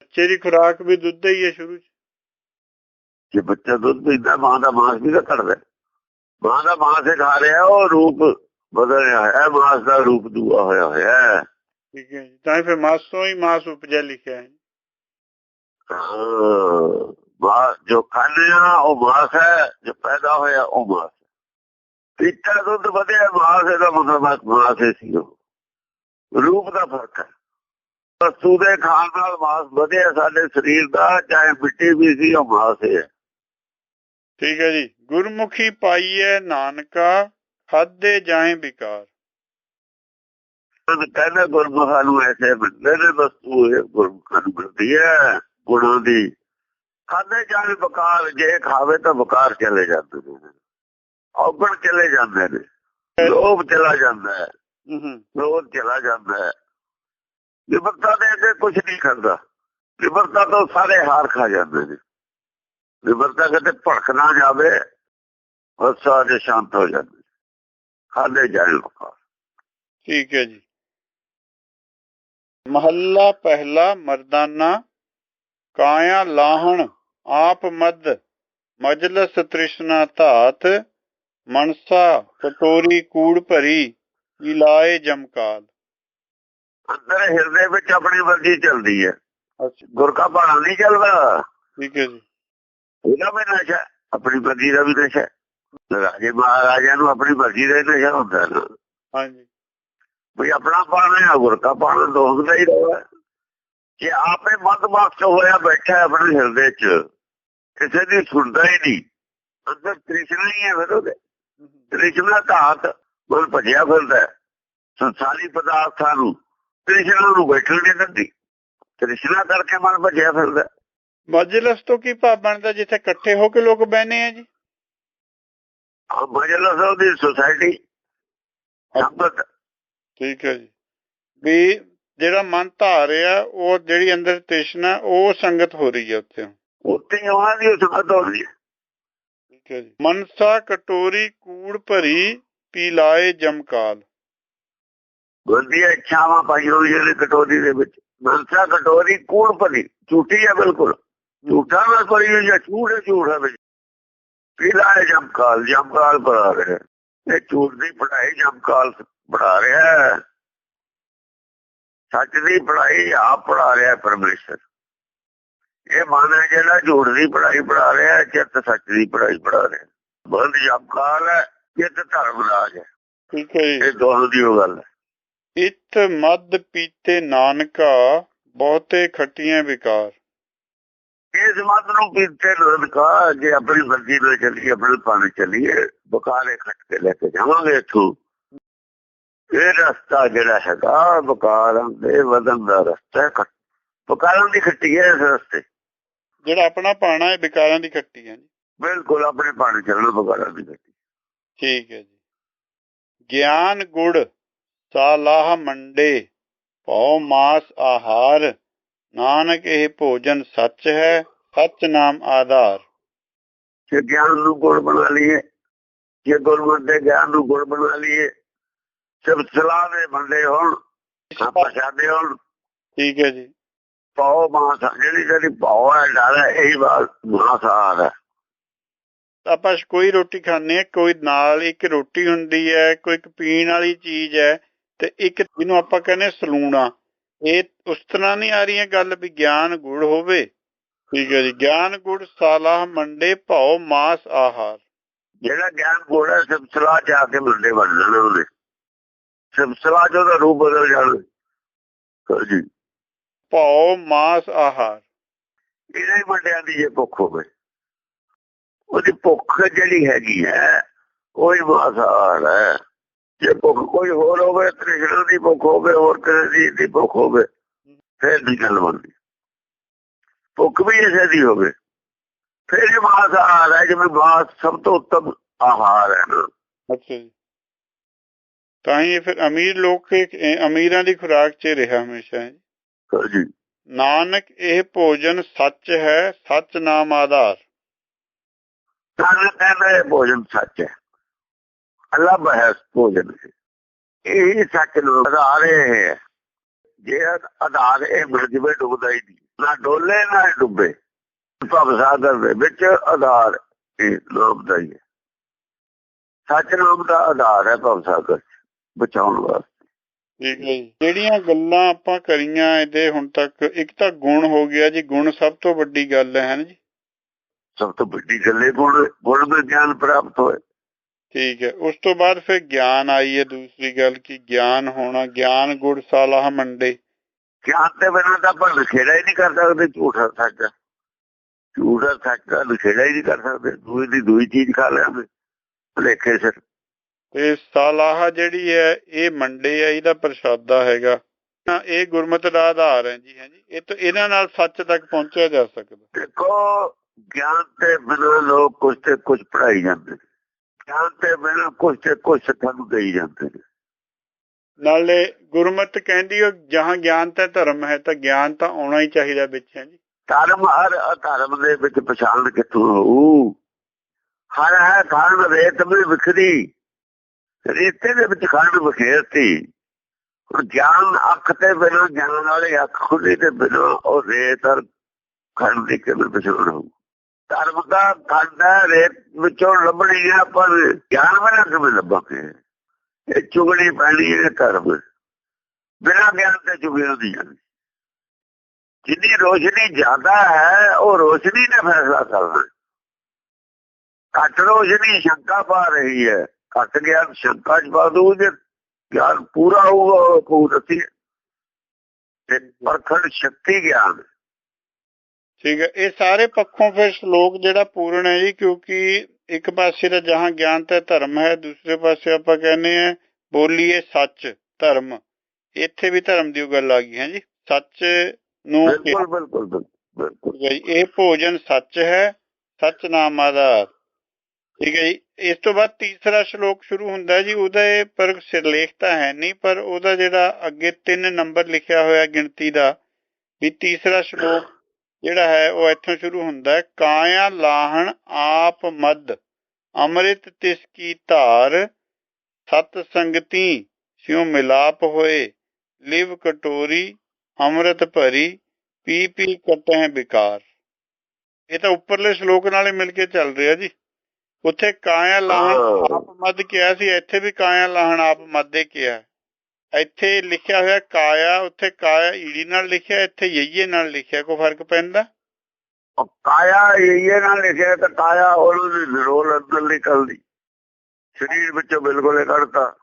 ਬੱਚੇ ਦੀ ਖੁਰਾਕ ਵੀ ਦੁੱਧ ਹੀ ਹੈ ਸ਼ੁਰੂ 'ਚ। ਜੇ ਬੱਚਾ ਦੁੱਧ ਪੀਂਦਾ ਮਾਂ ਦਾ ਮਾਸ ਵੀ ਤਾਂ ਘਟਦਾ ਮਾਂ ਦਾ ਮਾਸ ਹੀ ਖਾ ਰਿਹਾ ਉਹ ਰੂਪ ਬਦਲਿਆ ਹੈ ਮਾਸ ਦਾ ਰੂਪ ਦੂਆ ਹੋਇਆ ਹੋਇਆ। ਹੈ ਠੀਕ ਹੈ ਜੀ ਤਾਂ ਫਿਰ ਮਾਸੋਂ ਹੀ ਮਾਸ ਉਪਜਿਆ ਲਿਖਿਆ ਹੈ। ਜੋ ਖਾਂਦੇ ਆ ਉਹ ਮਾਸ ਹੈ ਜੋ ਪੈਦਾ ਹੋਇਆ ਉਹ ਮਾਸ ਹੈ। ਪੀਤਾ ਦੁੱਧ ਵਧਿਆ ਮਾਸ ਇਹਦਾ ਮਤਲਬ ਮਾਸ ਹੀ ਸੀ ਉਹ। ਰੂਪ ਦਾ ਫ਼ਰਕ ਹੈ। ਵਸਤੂ ਦੇ ਖਾਣ ਨਾਲ ਮਾਸ ਵਧਿਆ ਸਾਡੇ ਸਰੀਰ ਦਾ ਚਾਹੇ ਮਿੱਟੀ ਵੀ ਸੀ ਉਹ ਮਾਸ ਹੈ। ਠੀਕ ਹੈ ਜੀ। ਗੁਰਮੁਖੀ ਪਾਈਐ ਨਾਨਕਾ ਖਾਦੇ ਜਾਏ ਵਿਕਾਰ। ਕਹਿੰਦਾ ਗੁਰਮੁਖਾਂ ਨੂੰ ਐਸੇ ਮਿਲਦੇ ਨੇ ਵਸਤੂ ਇਹ ਗੁਰਮੁਖਾਂ ਨੂੰ ਮਿਲਦੀ ਹੈ ਗੁਣਾਂ ਦੀ। ਖਾਦੇ ਜਾਣ ਬਕਾਰ ਜੇ ਖਾਵੇ ਤਾਂ ਬਕਾਰ ਚਲੇ ਜਾਂਦੇ ਨੇ। ਔਗਣ ਚਲੇ ਜਾਂਦੇ ਨੇ। ਲੋਭ ਚਲਾ ਜਾਂਦਾ ਹੈ ਲੋਭ ਚਲਾ ਜਾਂਦਾ ਹੈ ਨਿਮਰਤਾ ਦੇ ਅੱਗੇ ਕੁਝ ਨਹੀਂ ਕਰਦਾ ਨਿਮਰਤਾ ਤੋਂ ਸਾਰੇ ਹਾਰ ਖਾ ਜਾਂਦੇ ਨੇ। ਨਿਮਰਤਾ ਕਿਤੇ ਭੜਕ ਨਾ ਜਾਵੇ ਉਹ ਸਾਰੇ ਸ਼ਾਂਤ ਹੋ ਜਾਂਦੇ। ਖਾਦੇ ਜਾਣ ਠੀਕ ਹੈ ਜੀ। ਮਹੱਲਾ ਪਹਿਲਾ ਮਰਦਾਨਾ। ਕਾਇਆ ਲਾਹਣ ਆਪ ਮਦ ਮਜਲਸ ਤ੍ਰਿਸ਼ਨਾ ਧਾਤ। ਮਨਸਾ ਕਟੋਰੀ ਕੂੜ ਭਰੀ। ਇਲਾਏ ਜਮਕਾਲ। ਅੰਦਰ ਹਿਰਦੇ ਵਿੱਚ ਆਪਣੀ ਮਰਜ਼ੀ ਚੱਲਦੀ ਹੈ। ਅੱਛਾ। ਗੁਰ ਕਾ ਬਾਣਾ ਨਹੀਂ ਚੱਲਦਾ? ਠੀਕ ਹੈ ਜੀ। ਇਹਦਾ ਵੀ ਨਸ਼ਾ ਆਪਣੀ ਮਰਜ਼ੀ ਦਾ ਵੀ ਨਸ਼ਾ। ਰਾਜੇ ਮਹਾਰਾਜਾ ਨੂੰ ਆਪਣੀ ਮਰਜ਼ੀ ਦਾ ਹੀ ਨਸ਼ਾ ਹੁੰਦਾ ਨਾ ਹਾਂਜੀ ਵੀ ਆਪਣਾ ਪਾਣਾ ਹੈ ਗੁਰ ਕਾ ਪਾਣਾ ਦੋਸਦਾ ਹੀ ਰਹਦਾ ਕਿ ਆਪੇ ਬਖਸ਼ ਹੋਇਆ ਬੈਠਾ ਆਪਣੇ ਹਿਰਦੇ 'ਚ ਕਿਸੇ ਦੀ ਸੁਣਦਾ ਹੀ ਨਹੀਂ ਅੰਦਰ ਤ੍ਰਿਸ਼ਨਾ ਹੀ ਹੈ ਫਿਰ ਉਹਦੇ ਤ੍ਰਿਸ਼ਨਾ ਧਾਤ ਮਨ ਭਜਿਆ ਫਿਰਦਾ। ਸੰਸਾਰੀ ਪਦਾਰਥਾਂ ਨੂੰ ਤ੍ਰਿਸ਼ਨਾ ਨੂੰ ਬੈਠਣ ਨਹੀਂ ਦਿੰਦੀ ਤ੍ਰਿਸ਼ਨਾ ਕਰਕੇ ਮਨ ਭਜਿਆ ਫਿਰਦਾ। ਮਜਲਸ ਤੋਂ ਕੀ ਭਾਵ ਬਣਦਾ ਜਿੱਥੇ ਇਕੱਠੇ ਹੋ ਕੇ ਲੋਕ ਬਹਿਨੇ ਆ ਜੀ? ਆ ਮਜਲਸ ਦੀ ਸੁਸਾਇਟੀ ਸੰਗਤ। ਠੀਕ ਹੈ ਜੀ। ਵੀ ਜਿਹੜਾ ਮਨ ਧਾਰ ਰਿਹਾ ਉਹ ਜਿਹੜੀ ਅੰਦਰ ਤ੍ਰਿਸ਼ਨਾ ਉਹ ਸੰਗਤ ਹੋ ਰਹੀ ਹੈ ਉੱਥੇ। ਹੀ ਉਹਨਾਂ ਦੀ ਸੰਗਤ ਹੋ ਰਹੀ ਹੈ। ਠੀਕ ਹੈ ਜੀ। ਮਨਸਾ ਕਟੋਰੀ ਕੂੜ ਭਰੀ ਪੀ ਲਾਏ ਜਮਕਾਲ ਗੰਦੀਆਂ ਇੱਛਾਵਾਂ ਪਾਈਆਂ ਹੋਈਆਂ ਨੇ ਕਟੋਰੀ ਦੇ ਵਿੱਚ। ਮਨਸਾ ਕਟੋਰੀ ਕੂੜ ਭਰੀ। ਝੂਠੀ ਹੈ ਬਿਲਕੁਲ। ਝੂਠਾ ਨਾ ਭਰੀ ਹੋਈ ਹੈ ਝੂਠ ਹੈ ਝੂਠ ਹੈ ਵਿੱਚ ਪੀਲਾ ਹੈ ਜਮਕਾਲ ਜਮਕਾਲ ਬਣਾ ਰਿਹਾ ਇਹ ਝੂਠ ਦੀ ਪੜਾਈ ਜਮਕਾਲ ਬਣਾ ਰਿਹਾ ਹੈ ਸੱਚ ਦੀ ਪੜਾਈ ਆਪ ਪੜਾ ਰਿਹਾ ਹੈ ਪਰਮੇਸ਼ਰ ਇਹ ਮਨ ਹੈ ਜਿਹੜਾ ਝੂਠ ਦੀ ਪੜਾਈ ਪੜਾ ਰਿਹਾ ਹੈ ਚਿੱਤ ਸੱਚ ਦੀ ਪੜਾਈ ਪੜਾ ਰਿਹਾ ਬੰਦ ਜਮਕਾਲ ਹੈ ਚਿੱਤ ਧਰਮ ਰਾਜ ਹੈ ਠੀਕ ਹੈ ਜੀ ਇਹ ਦੋਹਾਂ ਦੀ ਉਹ ਗੱਲ ਹੈ ਇਤ ਮਦ ਪੀਤੇ ਨਾਨਕਾ ਬਹੁਤੇ ਖੱਟੀਆਂ ਵਿਕਾਰ ਇਸ ਮਤ ਨੂੰ ਪੀਤੇ ਲੜਕਾ ਜੇ ਆਪਣੀ ਮਰਜ਼ੀ ਨਾਲ ਚੱਲੀਏ ਆਪਣੇ ਪਾਣੀ ਚੱਲੀਏ ਬਕਾਲੇ ਖੱਟ ਕੇ ਲੈ ਕੇ ਜਾਵਾਂਗੇ ਇੱਥੋਂ। ਇਹ ਰਸਤਾ ਜਿਹੜਾ ਹੈਗਾ ਬਕਾਰਾਂ ਦੇ ਵਧਣ ਦਾ ਰਸਤਾ ਹੈ ਬਕਾਰਾਂ ਦੀ ਖੱਟੀ ਹੈ ਇਸ ਰਸਤੇ। ਜਿਹੜਾ ਆਪਣਾ ਪਾਣਾ ਹੈ ਵਿਕਾਰਾਂ ਦੀ ਖੱਟੀ ਹੈ ਜੀ। ਬਿਲਕੁਲ ਆਪਣੇ ਪਾਣੀ ਚੱਲਣਾ ਬਕਾਰਾਂ ਦੀ ਖੱਟੀ। ਠੀਕ ਹੈ ਜੀ। ਗਿਆਨ ਗੁੜ ਸਾਲਾਹ ਮੰਡੇ ਭਉ ਮਾਸ ਆਹਾਰ ਨਾਨਕ ਇਹ ਭੋਜਨ ਸੱਚ ਹੈ ਸੱਚ ਨਾਮ ਆਧਾਰ। ਜੇ ਗਿਆਨ ਨੂੰ ਗੁਣ ਬਣਾ ਲਈਏ ਜੇ ਗੁਰਮਤਿ ਦੇ ਗਿਆਨ ਨੂੰ ਗੁਣ ਬਣਾ ਲਈਏ ਸਿਲਸਿਲਾ ਦੇ ਬੰਦੇ ਹੋਣ ਪ੍ਰਸ਼ਾਦੇ ਹੋਣ। ਠੀਕ ਹੈ ਜੀ। ਪਾਓ ਮਾਸ ਜਿਹੜੀ ਜਿਹੜੀ ਪਾਓ ਹੈ ਹੈ ਇਹੀ ਬਾਤ ਮਾਸਾਹਾਰ ਹੈ। ਆਪਾਂ ਕੋਈ ਰੋਟੀ ਖਾਂਦੇ ਆ ਕੋਈ ਨਾਲ ਇੱਕ ਰੋਟੀ ਹੁੰਦੀ ਹੈ ਕੋਈ ਇੱਕ ਪੀਣ ਵਾਲੀ ਚੀਜ਼ ਹੈ ਤੇ ਇੱਕ ਜਿਹਨੂੰ ਆਪਾਂ ਕਹਿੰਦੇ ਸਲੂਣਾ। ਇਹ ਉਸ ਤਰ੍ਹਾਂ ਨਹੀਂ ਆ ਰਹੀ ਹੈ ਗੱਲ ਵੀ ਗਿਆਨ ਗੁੜ ਹੋਵੇ। ਠੀਕ ਹੈ ਜੀ ਗਿਆਨ ਗੁੜ ਸਾਲਾਹ ਮੰਡੇ ਭਾਉ ਮਾਸ ਆਹਾਰ। ਜਿਹੜਾ ਗਿਆਨ ਗੋੜਾ ਸਿਲਸਿਲਾ ਚ ਆ ਕੇ ਬੰਦੇ ਬਣ ਜਾਣੇ ਉਹਨੇ ਸਿਲਸਿਲਾ ਚ ਉਹਦਾ ਰੂਪ ਬਦਲ ਜਾਣਾ ਹਾਂਜੀ ਭਾਉ ਮਾਸ ਆਹਾਰ। ਇਹਦੇ ਹੀ ਬੰਦਿਆਂ ਦੀ ਜੇ ਭੁੱਖ ਹੋਵੇ। ਉਹਦੀ ਭੁੱਖ ਜਿਹੜੀ ਹੈਗੀ ਹੈ ਉਹੀ ਮਾਸਾਹਾਰ ਹੈ। ਜੇ ਭੁੱਖ ਕੋਈ ਹੋਰ ਹੋਵੇ ਤ੍ਰਿਸ਼ਨਾ ਦੀ ਭੁੱਖ ਹੋਵੇ ਹੋਰ ਕਿਸੇ ਦੀ ਦੀ ਭੁੱਖ ਹੋਵੇ ਫਿਰ ਨਹੀਂ ਗੱਲ ਬਣਦੀ ਭੁੱਖ ਵੀ ਇਸੇ ਦੀ ਹੋਵੇ ਫਿਰ ਇਹ ਮਾਸਾਹਾਰ ਹੈ ਜਿਵੇਂ ਮਾਸ ਸਭ ਤੋਂ ਉੱਤਮ ਆਹਾਰ ਹੈ। ਅੱਛਾ ਜੀ। ਤਾਂ ਹੀ ਫਿਰ ਅਮੀਰ ਲੋਕ ਅਮੀਰਾਂ ਦੀ ਖੁਰਾਕ 'ਚ ਰਿਹਾ ਹਮੇਸ਼ਾ ਹਾਂਜੀ ਨਾਨਕ ਇਹ ਭੋਜਨ ਸੱਚ ਹੈ ਸੱਚ ਨਾਮ ਆਧਾਰ। ਕਹਿੰਦਾ ਇਹ ਭੋਜਨ ਸੱਚ ਹੈ। ਅਲੱਗ ਹੈ ਭੋਜਨ। ਇਹ ਸੱਚ ਨੂੰ ਆਧਾਰ ਹੈ। ਜੇ ਆਧਾਰ ਇਹ ਮਰਜਵੇ ਡੁੱਬਦਾ ਹੀ ਨਹੀਂ ਨਾ ਡੋਲੇ ਨਾ ਡੁੱਬੇ। ਭਵ ਸਾਗਰ ਦੇ ਵਿੱਚ ਆਧਾਰ ਇਹ ਨਾਮ ਦਾ ਹੀ ਹੈ। ਸੱਚ ਨਾਮ ਦਾ ਆਧਾਰ ਹੈ ਭਵ ਸਾਗਰ ਬਚਾਉਣ ਵਾਸਤੇ। ਜਿਹੜੀਆਂ ਗੱਲਾਂ ਆਪਾਂ ਕਰੀਆਂ ਇਹਦੇ ਹੁਣ ਤੱਕ ਇੱਕ ਤਾਂ ਗੁਣ ਹੋ ਗਿਆ ਜੀ ਗੁਣ ਸਭ ਤੋਂ ਵੱਡੀ ਗੱਲ ਹੈ ਹਨ ਜੀ? ਸਭ ਤੋਂ ਵੱਡੀ ਗੱਲ ਇਹ ਗੁਣ ਗੁਣ ਦੇ ਗਿਆਨ ਪ੍ਰਾਪਤ ਹੋਏ। ਠੀਕ ਹੈ। ਉਸ ਤੋਂ ਬਾਅਦ ਫਿਰ ਗਿਆਨ ਆਈ ਹੈ ਦੂਸਰੀ ਗੱਲ ਕਿ ਗਿਆਨ ਹੋਣਾ ਗਿਆਨ ਗੁੜ ਸਾਲਾਹ ਮੰਡੇ। ਗਿਆਨ ਦੇ ਬਿਨਾਂ ਤਾਂ ਆਪਾਂ ਲਖੇੜਾ ਹੀ ਨਹੀਂ ਕਰ ਸਕਦੇ ਝੂਠਾ ਸੱਚ। ਝੂਠਾ ਸੱਚ ਲਖੇੜਾ ਹੀ ਨਹੀਂ ਕਰ ਸਕਦੇ। ਦੂਈ ਦੀ ਦੂਈ ਚੀਜ਼ ਖਾ ਲਿਆਂਗੇ ਭੁਲੇਖੇ ਸਿਰ। ਤੇ ਸਾਲਾਹ ਜਿਹੜੀ ਹੈ ਇਹ ਮੰਡੇ ਆ ਇਹਦਾ ਪ੍ਰਸ਼ਾਦਾ ਹੈਗਾ। ਤਾਂ ਇਹ ਗੁਰਮਤਿ ਦਾ ਆਧਾਰ ਹੈ ਜੀ ਹਾਂਜੀ ਇਹ ਤਾਂ ਇਹਨਾਂ ਨਾਲ ਸੱਚ ਤੱਕ ਪਹੁੰਚਿਆ ਜਾ ਸਕਦਾ। ਦੇਖੋ ਗਿਆਨ ਤੇ ਬਿਨਾਂ ਲੋਕ ਕੁਝ ਤੇ ਕੁਝ ਪੜਾਈ ਜਾਂਦੇ। ਗਿਆਨ ਤੇ ਬਿਨਾਂ ਕੁਝ ਤੇ ਕੁਝ ਤੁਹਾਨੂੰ ਦੇਈ ਜਾਂਦੇ ਨੇ। ਨਾਲੇ ਗੁਰਮਤਿ ਕਹਿੰਦੀ ਉਹ ਜਹਾਂ ਗਿਆਨ ਤੇ ਧਰਮ ਹੈ ਤਾਂ ਗਿਆਨ ਤਾਂ ਆਉਣਾ ਹੀ ਚਾਹੀਦਾ ਵਿੱਚ ਹੈ ਜੀ ਧਰਮ ਹਰ ਧਰਮ ਦੇ ਵਿੱਚ ਪਛਾਣ ਕਿੱਥੋਂ ਹੋਊ ਹਰ ਹੈ ਖਾਣ ਰੇਤ ਵਿੱਚ ਵਿਖਰੀ ਰੇਤੇ ਦੇ ਵਿੱਚ ਖਾਣ ਵਿਖੇਰਤੀ। ਗਿਆਨ ਅੱਖ ਤੇ ਬਿਨਾਂ ਗਿਆਨ ਵਾਲੇ ਅੱਖ ਖੁੱਲੀ ਤੇ ਬਿਨਾਂ ਉਹ ਰੇਤ ਔਰ ਖੰਡ ਦੀ ਕਿਵੇਂ ਪਛਾਣ ਹੋਊ? ਧਰਮ ਦਾ ਖੰਡ ਰੇਤ ਵਿੱਚੋਂ ਲੱਭਣੀ ਹੈ, ਪਰ ਗਿਆਨ ਬਿਨਾਂ ਕਿਵੇਂ ਲੱਭਾਂਗੇ? ਇਹ ਚੁਗਣੀ ਪੈਣੀ ਹੈ ਧਰਮ। ਬਿਨਾਂ ਗਿਆਨ ਤੇ ਚੁਗਣੀ ਹੁੰਦੀ ਜਾਂਦੀ ਜਿੰਨੀ ਰੋਸ਼ਨੀ ਜ਼ਿਆਦਾ ਹੈ, ਉਹ ਰੋਸ਼ਨੀ ਨੇ ਫੈਸਲਾ ਕਰਨਾ ਘੱਟ ਰੋਸ਼ਨੀ ਸ਼ੰਕਾ ਪਾ ਰਹੀ ਹੈ। ਘੱਟ ਗਿਆਨ ਸ਼ੰਕਾ ਚ ਪਾ ਦੂ ਜੇ ਗਿਆਨ ਪੂਰਾ ਹੋਊਗਾ, ਉਹ ਪੂਰਤੀ ਤੇ ਪਰਖਣ ਸ਼ਕਤੀ ਗਿਆਨ। ਠੀਕ ਹੈ ਇਹ ਸਾਰੇ ਪੱਖੋਂ ਫਿਰ ਸ਼ਲੋਕ ਜਿਹੜਾ ਪੂਰਨ ਹੈ ਜੀ ਕਿਉਂਕਿ ਇੱਕ ਪਾਸੇ ਤਾਂ ਜਹਾਂ ਗਿਆਨ ਤੇ ਧਰਮ ਹੈ ਦੂਸਰੇ ਪਾਸੇ ਆਪਾਂ ਕਹਿੰਦੇ ਆ ਬੋਲੀਏ ਸੱਚ ਧਰਮ। ਇੱਥੇ ਵੀ ਧਰਮ ਦੀ ਗੱਲ ਆ ਗਈ ਹੈ ਜੀ ਸੱਚ ਨੂੰ ਬਿਲਕੁਲ ਬਿਲਕੁਲ ਬਿਲਕੁਲ, ਇਹ ਭੋਜਨ ਸੱਚ ਹੈ ਸੱਚ ਨਾਮ ਆਧਾਰ। ਠੀਕ ਹੈ ਜੀ ਇਸ ਤੋਂ ਬਾਅਦ ਤੀਸਰਾ ਸ਼ਲੋਕ ਸ਼ੁਰੂ ਹੁੰਦਾ ਜੀ ਉਹਦਾ ਇਹ ਪਰ ਸਿਰਲੇਖ ਤਾਂ ਹੈ ਨਹੀਂ ਪਰ ਉਹਦਾ ਜਿਹੜਾ ਅੱਗੇ ਤਿੰਨ ਨੰਬਰ ਲਿਖਿਆ ਹੋਇਆ ਗਿਣਤੀ ਦਾ ਵੀ ਤੀਸਰਾ ਸ਼ਲੋਕ ਜਿਹੜਾ ਹੈ ਉਹ ਇੱਥੋਂ ਸ਼ੁਰੂ ਹੁੰਦਾ ਹੈ। ਕਾਇਆ ਲਾਹਣ ਆਪ ਮਦ ਅੰਮ੍ਰਿਤ ਤਿਸ ਕੀ ਧਾਰ ਸਤ ਸੰਗਤੀ ਸਿਉ ਮਿਲਾਪ ਹੋਏ ਲਿਵ ਕਟੋਰੀ ਅੰਮ੍ਰਿਤ ਭਰੀ ਪੀ ਪੀ ਕਟਹਿ ਵਿਕਾਰ ਇਹ ਤਾਂ ਉੱਪਰਲੇ ਸ਼ਲੋਕ ਨਾਲੇ ਮਿਲ ਕੇ ਚੱਲ ਰਿਹਾ ਜੀ। ਉੱਥੇ ਕਾਇਆ ਲਾਹਣ। ਆਪ ਮਦ ਕਿਹਾ ਸੀ ਇੱਥੇ ਵੀ ਕਾਇਆ ਲਾਹਣ ਆਪ ਮਦੇ ਕਿਹਾ। ਇੱਥੇ ਲਿਖਿਆ ਹੋਇਆ ਕਾਇਆ ਉੱਥੇ ਕਾਇਆ ਈੜੀ ਨਾਲ ਲਿਖਿਆ ਇੱਥੇ ਯਈਏ ਨਾਲ ਲਿਖਿਆ ਕੋਈ ਫ਼ਰਕ ਪੈਂਦਾ? ਉਹ ਕਾਇਆ ਇਹ ਨਾਲ ਲਿਖਿਆ ਤਾਂ ਕਾਇਆ ਉਹਨਾਂ ਦੀ ਨਿਰੋਲ ਅੰਦਰ ਨਿਕਲਦੀ। ਸਰੀਰ ਵਿੱਚੋਂ ਬਿਲਕੁਲ ਹੀ ਕੱਢਤਾ।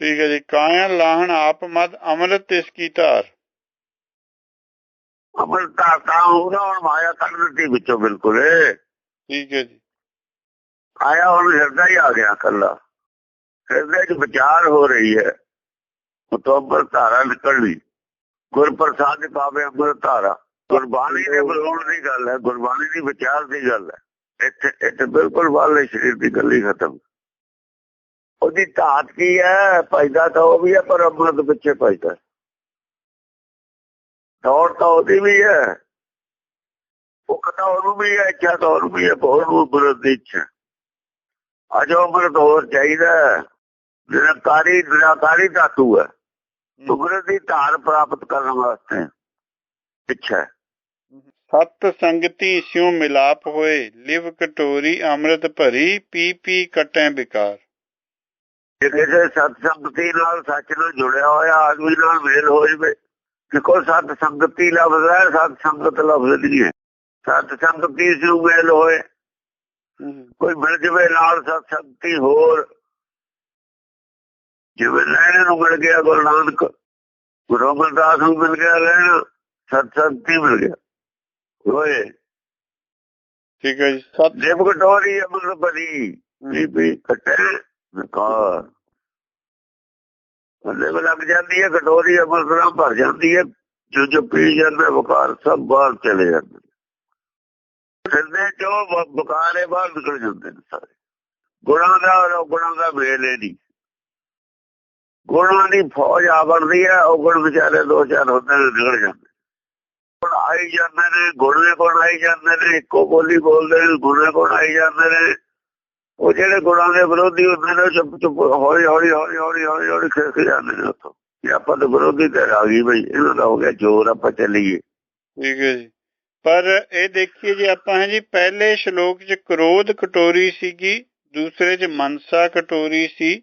ਠੀਕ ਹੈ ਜੀ ਕਾਇਆ ਲਾਹਣ ਆਪ ਮਦ ਅੰਮ੍ਰਿਤ ਤਿਸ ਕੀ ਧਾਰ। ਅਮਰਤਾ ਤਾਂ ਉਹਦਾ ਹੁਣ ਮਾਇਆ ਕੱਢ ਦਿੱਤੀ ਵਿੱਚੋਂ ਬਿਲਕੁਲ। ਠੀਕ ਹੈ ਜੀ। ਆਇਆ ਹੁਣ ਹਿਰਦਾ ਹੀ ਆ ਗਿਆ ਕੱਲਾ ਹਿਰਦੇ 'ਚ ਵਿਚਾਰ ਹੋ ਰਹੀ ਹੈ। ਉਤੋਂ ਅੰਮ੍ਰਿਤ ਧਾਰਾ ਨਿਕਲਣੀ ਗੁਰ ਪ੍ਰਸਾਦ ਪਾਵੇ ਅੰਮ੍ਰਿਤ ਧਾਰਾ। ਗੁਰਬਾਣੀ ਦੇ ਬੋਲਣ ਦੀ ਗੱਲ ਹੈ, ਗੁਰਬਾਣੀ ਦੀ ਵਿਚਾਰ ਦੀ ਗੱਲ ਹੈ। ਇੱਥੇ ਇੱਥੇ ਬਿਲਕੁਲ ਵਾਲੇ ਸਰੀਰ ਦੀ ਗੱਲ ਹੀ ਖਤਮ। ਉਹਦੀ ਧਾਤ ਕੀ ਹੈ? ਪੈਦਾ ਤਾਂ ਉਹ ਵੀ ਹੈ, ਪਰ ਅੰਮ੍ਰਿਤ ਪਿੱਛੇ ਪੈਦਾ ਦੌੜ ਤਾਂ ਉਹਦੀ ਵੀ ਹੈ। ਉਹ ਕਥਾ ਉਹਨੂੰ ਵੀ ਹੈ, ਇੱਛਾ ਤਾਂ ਉਹਨੂੰ ਵੀ ਹੈ ਬਹੁਤ ਨੂੰ ਅੰਮ੍ਰਿਤ ਦੀ ਇੱਛਾ ਅਜੋ ਅੰਮ੍ਰਿਤ ਹੋਰ ਚਾਹੀਦਾ ਨਿਰਕਾਰੀ, ਨਿਰੰਕਾਰੀ ਧਾਤੂ ਹੈ। ਸੁਗਰਤ ਦੀ ਧਾਰ ਪ੍ਰਾਪਤ ਕਰਨ ਵਾਸਤੇ। ਹੈ। ਸਤ ਸੰਗਤੀ ਸਿਉ ਮਿਲਾਪ ਹੋਏ ਲਿਵ ਕਟੋਰੀ ਅੰਮ੍ਰਿਤ ਭਰੀ ਪੀ ਪੀ ਕਟੈ ਵਿਕਾਰ ਜੇ ਕਿਸੇ ਸਤ ਸੰਗਤੀ ਨਾਲ ਸੱਚ ਨਾਲ ਜੁੜਿਆ ਹੋਇਆ ਆਦਮੀ ਨਾਲ ਮੇਲ ਹੋ ਜਵੇ ਕਿਉਂਕਿ ਸਤ ਸੰਗਤੀ ਲਫ਼ਜ਼ ਹੈ ਸਤ ਸੰਗਤ ਲਫ਼ਜ਼ ਨਹੀਂ ਹੈ। ਸਤ ਸੰਗਤੀ ਸਿਉ ਮੇਲ ਹੋਏ। ਕੋਈ ਮਿਲ ਜਵੇ ਨਾਲ ਸਤ ਸੰਗਤੀ ਹੋਰ। ਜਿਵੇਂ ਲੈਣ ਨੂੰ ਮਿਲ ਗਿਆ ਗੁਰੂ ਨਾਨਕ ਗੁਰੂ ਅਮਰਦਾਸ ਨੂੰ ਮਿਲ ਗਿਆ ਲੈਣ ਸਤ ਸੰਗਤੀ ਮਿਲ ਗਿਆ। ਹੋਏ ਠੀਕ ਹੈ ਜੀ ਸਤ ਦੇਵ ਕਟੋਰੀ ਅਮਰ ਬਲੀ ਬੀਬੀ ਕਟੇ ਵਿਕਾਰ। ਉਹਦੇ ਕੋਲ ਲੱਗ ਜਾਂਦੀ ਹੈ ਕਟੋਰੀ ਅਮਰ ਤਰ੍ਹਾਂ ਭਰ ਜਾਂਦੀ ਹੈ। ਜੋ ਜੋ ਪੀ ਜਾਂਦਾ ਵਿਕਾਰ ਸਭ ਬਾਹਰ ਚਲੇ ਜਾਂਦੇ ਫਿਰਦੇ ਜੋ ਵ- ਵਿਕਾਰ ਬਾਹਰ ਨਿਕਲ ਜਾਂਦੇ ਨੇ ਸਾਰੇ। ਗੁਣਾਂ ਦਾ ਗੁਣਾਂ ਦਾ ਹੈ ਨਹੀਂ। ਗੁਣਾਂ ਦੀ ਫੌਜ ਆ ਬਣਦੀ ਹੈ, ਉਹ ਗੁਣ ਵਿਚਾਰੇ ਦੋ ਚਾਰ ਹੁੰਦੇ ਨੇ, ਨਿਕਲ ਜਾਂਦੇ ਗੁਣ ਆਈ ਜਾਂਦੇ ਨੇ, ਗੁਣੇ ਗੁਣ ਆਈ ਜਾਂਦੇ ਨੇ, ਇੱਕੋ ਬੋਲੀ ਬੋਲਦੇ ਨੇ, ਗੁਣੇ ਗੁਣ ਆਈ ਜਾਂਦੇ ਨੇ। ਉਹ ਜਿਹੜੇ ਗੁਣਾਂ ਦੇ ਵਿਰੋਧੀ ਹੁੰਦੇ ਨੇ ਚੁੱਪ ਚੁੱਪ ਹੌਲੀ ਹੌਲੀ ਹੌਲੀ ਹੌਲੀ ਹੌਲੀ ਹੌਲੀ ਖਿਸਕ ਜਾਂਦੇ ਨੇ ਉੱਥੋਂ। ਕਿ ਆਪਾਂ ਤਾਂ ਵਿਰੋਧੀ ਤੇ ਆ ਗਈ ਬਈ, ਇਹਨਾਂ ਦਾ ਹੋ ਗਿਆ ਜੋਰ, ਆਪਾਂ ਚੱਲੀਏ। ਠੀਕ ਹੈ ਜੀ। ਪਰ ਇਹ ਦੇਖੀਏ ਜੇ ਆਪਾਂ ਹੈ ਜੀ, ਪਹਿਲੇ ਸ਼ਲੋਕ 'ਚ ਕ੍ਰੋਧ ਕਟੋਰੀ ਸੀਗੀ, ਦੂਸਰੇ 'ਚ ਮਨਸਾ ਕਟੋਰੀ ਸੀ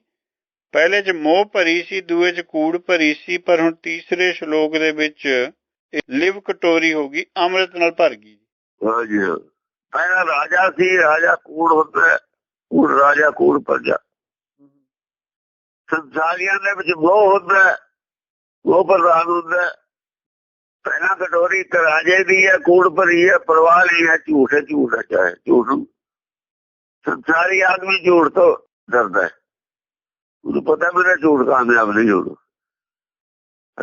ਪਹਿਲੇ 'ਚ ਮੋਹ ਭਰੀ ਸੀ ਦੂਏ 'ਚ ਕੂੜ ਭਰੀ ਸੀ ਪਰ ਹੁਣ ਤੀਸਰੇ ਸ਼ਲੋਕ ਦੇ ਵਿੱਚ ਲਿਵ ਕਟੋਰੀ ਹੋ ਗਈ ਅੰਮ੍ਰਿਤ ਨਾਲ ਭਰ ਗਈ। ਹਾਂਜੀ ਹਾਂ। ਰਾਜਾ ਸੀ ਰਾਜਾ ਕੂੜ ਹੁੰਦਾ ਹੈ, ਰਾਜਾ ਕੂੜ ਪ੍ਰਜਾ ਸੰਸਾਰੀਆਂ ਦੇ ਵਿੱਚ ਮੋਹ ਹੁੰਦਾ ਹੈ, ਪ੍ਰਧਾਨ ਹੁੰਦਾ ਹੈ। ਪਹਿਲਾਂ ਕਟੋਰੀ ਇੱਕ ਰਾਜੇ ਦੀ ਹੈ ਕੂੜ ਭਰੀ ਹੈ ਪਰਵਾਹ ਨਹੀਂ ਹੈ ਝੂਠ ਹੈ ਝੂਠ ਹੈ ਚਾਹੇ ਝੂਠ ਸੰਸਾਰੀ ਆਦਮੀ ਝੂਠ ਤੋਂ ਡਰਦਾ ਹੈ। ਉਹਨੂੰ ਪਤਾ ਮੇਰਾ ਝੂਠ ਕਾਮਯਾਬ ਨਹੀਂ ਹੋਣਾ।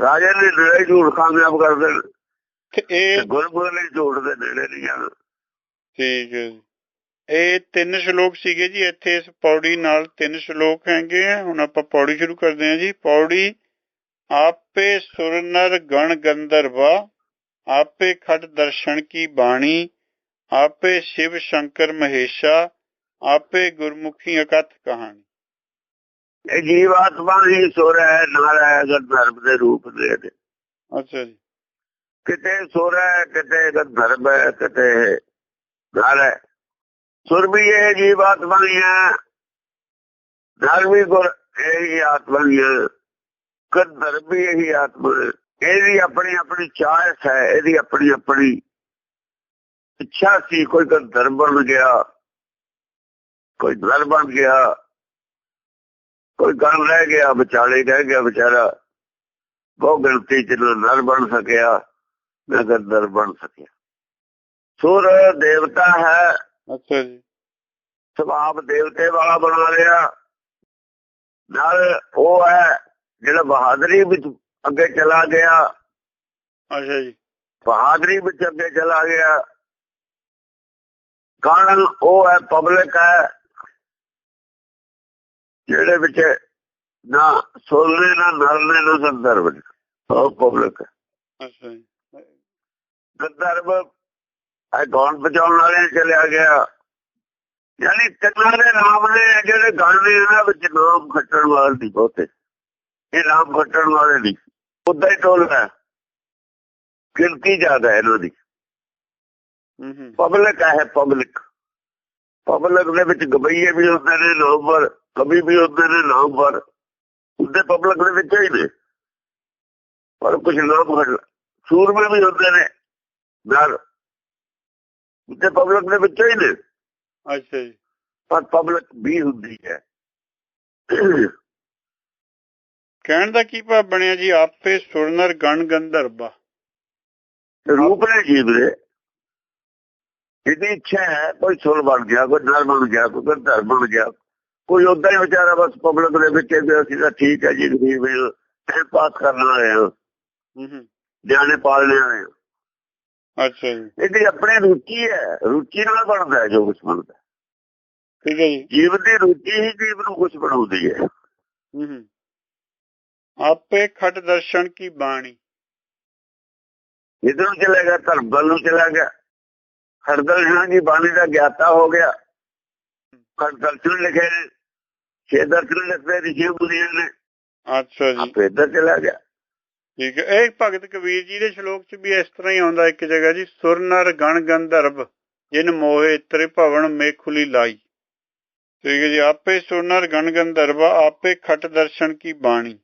ਰਾਜੇ ਨੇ ਨਿਰੇ ਝੂਠ ਕਾਮਯਾਬ ਕਰ ਦੇਣ। ਤੇ ਇਹ ਗੁਰਮੁਖ ਲਈ ਝੂਠ ਦੇ ਨੇੜੇ ਨਹੀਂ ਜਾਣਾ। ਠੀਕ ਹੈ ਇਹ ਤਿੰਨ ਸ਼ਲੋਕ ਸੀਗੇ ਜੀ। ਇੱਥੇ ਇਸ ਪੌੜੀ ਨਾਲ ਤਿੰਨ ਸ਼ਲੋਕ ਹੈਗੇ ਆ। ਹੁਣ ਆਪਾਂ ਪੌੜੀ ਸ਼ੁਰੂ ਕਰਦੇ ਹਾਂ ਜੀ। ਪੌੜੀ ਆਪੇ ਸੁਰ ਨਰ ਗਣ ਗੰਧਰਵਾ ਆਪੇ ਖਟ ਦਰਸ਼ਨ ਕੀ ਬਾਣੀ ਆਪੇ ਸ਼ਿਵ ਸ਼ੰਕਰ ਮਹੇਸ਼ਾ ਆਪੇ ਗੁਰਮੁਖੀ ਅਕਥ ਕਹਾਣੀ। ਇਹ ਜੀਵਾਤਮਾ ਹੀ ਸੁਰ ਹੈ ਨਾਲ ਹੈ ਗੰਧਰਵ ਦੇ ਰੂਪ ਦੇ ਇਹਦੇ। ਅੱਛਾ ਜੀ। ਕਿਤੇ ਸੁਰ ਹੈ ਕਿਤੇ ਗੰਧਰਵ ਹੈ ਕਿਤੇ ਨਾਲ ਹੈ। ਸੁਰ ਵੀ ਇਹ ਜੀਵਾਤਮਾ ਹੀ ਹੈ ਨਾਲ ਵੀ ਗੁਰ ਇਹ ਆਤਮਾ ਹੀ ਹੈ ਗੰਧਰਵ ਵੀ ਇਹੀ ਆਤਮਾ ਹੈ। ਇਹਦੀ ਆਪਣੀ ਆਪਣੀ ਚਾਹਤ ਹੈ ਇਹਦੀ ਆਪਣੀ ਆਪਣੀ ਇੱਛਾ ਸੀ ਕੋਈ ਗੰਧਰਵ ਬਣ ਗਿਆ ਕੋਈ ਨਰ ਬਣ ਗਿਆ। ਕੋਈ ਗਣ ਰਹਿ ਗਿਆ ਵਿਚਾਲੇ ਰਹਿ ਗਿਆ ਵਿਚਾਰਾ। ਬਹੁ ਗਿਣਤੀ ਚ ਨਰ ਬਣ ਸਕਿਆ ਨਾ ਗੰਦਰ ਬਣ ਸਕਿਆ। ਸੁਰ ਦੇਵਤਾ ਹੈ। ਅੱਛਾ ਜੀ। ਸੁਭਾਵ ਦੇਵਤੇ ਵਾਲਾ ਬਣਾ ਲਿਆ। ਨਾਲ ਉਹ ਹੈ ਜਿਹੜਾ ਬਹਾਦਰੀ ਵਿੱਚ ਅੱਗੇ ਚਲਾ ਗਿਆ। ਅੱਛਾ ਜੀ। ਬਹਾਦਰੀ ਵਿੱਚ ਅੱਗੇ ਚਲਾ ਗਿਆ। ਕਾਰਨ ਉਹ ਹੈ ਪਬਲਿਕ ਹੈ। ਜਿਹੜੇ ਵਿੱਚ ਨਾ ਸੋਲਨੇ ਨਾ ਨਰਨੇ ਨਾ ਸੰਦਰਭ ਨੇ। ਉਹ ਪਬਲਿਕ ਅੱਛਾ ਜੀ। ਗੰਧਰਵ ਇਹ ਗੌਣ ਬਚਾਉਣ ਵਾਲੇ ਚਲਿਆ ਗਿਆ। ਯਾਨੀ ਤਿੰਨਾਂ ਦੇ ਨਾਮ ਨੇ ਜਿਹੜੇ ਗਣ ਨੇ ਇਹਨਾਂ ਵਿੱਚ ਨਾਮ ਖੱਟਣ ਵਾਲੇ ਨਹੀਂ ਬਹੁਤੇ। ਇਹ ਨਾਮ ਖੱਟਣ ਵਾਲੇ ਨਹੀਂ। ਉਦਾਂ ਹੀ ਟੋਲਦਾ ਹੈ। ਗਿਣਤੀ ਜ਼ਿਆਦਾ ਹੈ ਇਹਨਾਂ ਦੀ। ਹੂੰ ਹੂੰ। ਪਬਲਿਕ ਹੈ ਪਬਲਿਕ ਪਬਲਿਕ ਦੇ ਵਿੱਚ ਗਬਈਏ ਵੀ ਹੁੰਦੇ ਨੇ ਨਾਮਵਰ ਕਵੀ ਵੀ ਹੁੰਦੇ ਨੇ ਨਾਮਵਰ ਉਹਦੇ ਪਬਲਿਕ ਦੇ ਵਿੱਚ ਹੀ ਨੇ। ਪਰ ਕੁਝ ਨਾਮ ਘੱਟ ਸੂਰਮੇ ਵੀ ਹੁੰਦੇ ਨੇ ਨਾਲ। ਉਹਦੇ ਪਬਲਿਕ ਦੇ ਵਿੱਚ ਹੀ ਨੇ। ਅੱਛਾ ਜੀ। ਪਰ ਪਬਲਿਕ ਵੀ ਹੁੰਦੀ ਹੈ। ਕਹਿਣ ਦਾ ਕੀ ਭਾਵ ਬਣਿਆ ਜੀ? ਆਪੇ ਸੁਰਨਰ ਗਣ ਗੰਧਰਵਾ ਰੂਪ ਨੇ ਜੀਵ ਦੇ ਇਹਦੀ ਇੱਛਾ ਹੈ ਕੋਈ ਸੁਰ ਬਣ ਗਿਆ ਕੋਈ ਨਰ ਬਣ ਗਿਆ ਕੋਈ ਗੰਧਰ ਬਣ ਗਿਆ। ਕੋਈ ਉਦਾਂ ਹੀ ਵਿਚਾਰਾ ਬਸ ਪਬਲਿਕ ਦੇ ਵਿੱਚ ਵੀ ਅਸੀਂ ਤਾਂ ਠੀਕ ਹੈ ਜੀ ਵੀ ਟਾਈਮ ਪਾਸ ਕਰਨ ਵਾਲੇ ਹਾਂ। ਹੂੰ ਹੂੰ। ਨਿਆਣੇ ਪਾਲਣੇ ਵਾਲੇ ਹਾਂ। ਅੱਛਾ ਜੀ। ਇਹਦੀ ਆਪਣੀ ਰੁਚੀ ਹੈ ਰੁਚੀ ਨਾਲ ਬਣਦਾ ਹੈ ਜੋ ਕੁਝ ਬਣਦਾ। ਠੀਕ ਹੈ ਜੀ। ਜੀਵ ਦੀ ਰੁਚੀ ਹੀ ਜੀਵ ਨੂੰ ਕੁਝ ਬਣਾਉਂਦੀ ਹੈ। ਹੂੰ ਹੂੰ। ਆਪੇ ਖਟ ਦਰਸ਼ਨ ਕੀ ਬਾਣੀ। ਇਧਰ ਚਲਾ ਗਿਆ ਧਰਮ ਵੱਲ ਨੂੰ ਚਲਾ ਗਿਆ। ਹਰਦਰਸ਼ਨ ਦੀ ਬਾਣੀ ਦਾ ਗਿਆਤਾ ਹੋ ਗਿਆ। ਹਰਦਰਸ਼ਨ ਲਿਖੇ ਨੇ। ਛੇ ਦਰਸ਼ਨ ਲਿਖਦੇ ਰਿਸ਼ੀ ਮੁਨੀਆਂ ਨੇ। ਅੱਛਾ ਜੀ। ਆਪੇ ਇੱਧਰ ਚਲਾ ਗਿਆ। ਠੀਕ ਹੈ। ਇਹ ਭਗਤ ਕਬੀਰ ਜੀ ਦੇ ਸ਼ਲੋਕ 'ਚ ਵੀ ਇਸ ਤਰ੍ਹਾਂ ਹੀ ਆਉਂਦਾ ਇੱਕ ਜਗ੍ਹਾ ਜੀ ਸੁਰ ਨਰ ਗਣ ਗੰਧਰਵ ਜਿਨ ਮੋਹੇ ਤ੍ਰਿਭਵਨ ਮੇਖੁਲੀ ਲਾਈ। ਠੀਕ ਹੈ ਜੀ ਆਪੇ ਸੁਰ ਨਰ ਗਣ ਗੰਧਰਵ ਆਪੇ ਖਟ ਦਰਸ਼ਨ ਕੀ ਬਾਣੀ।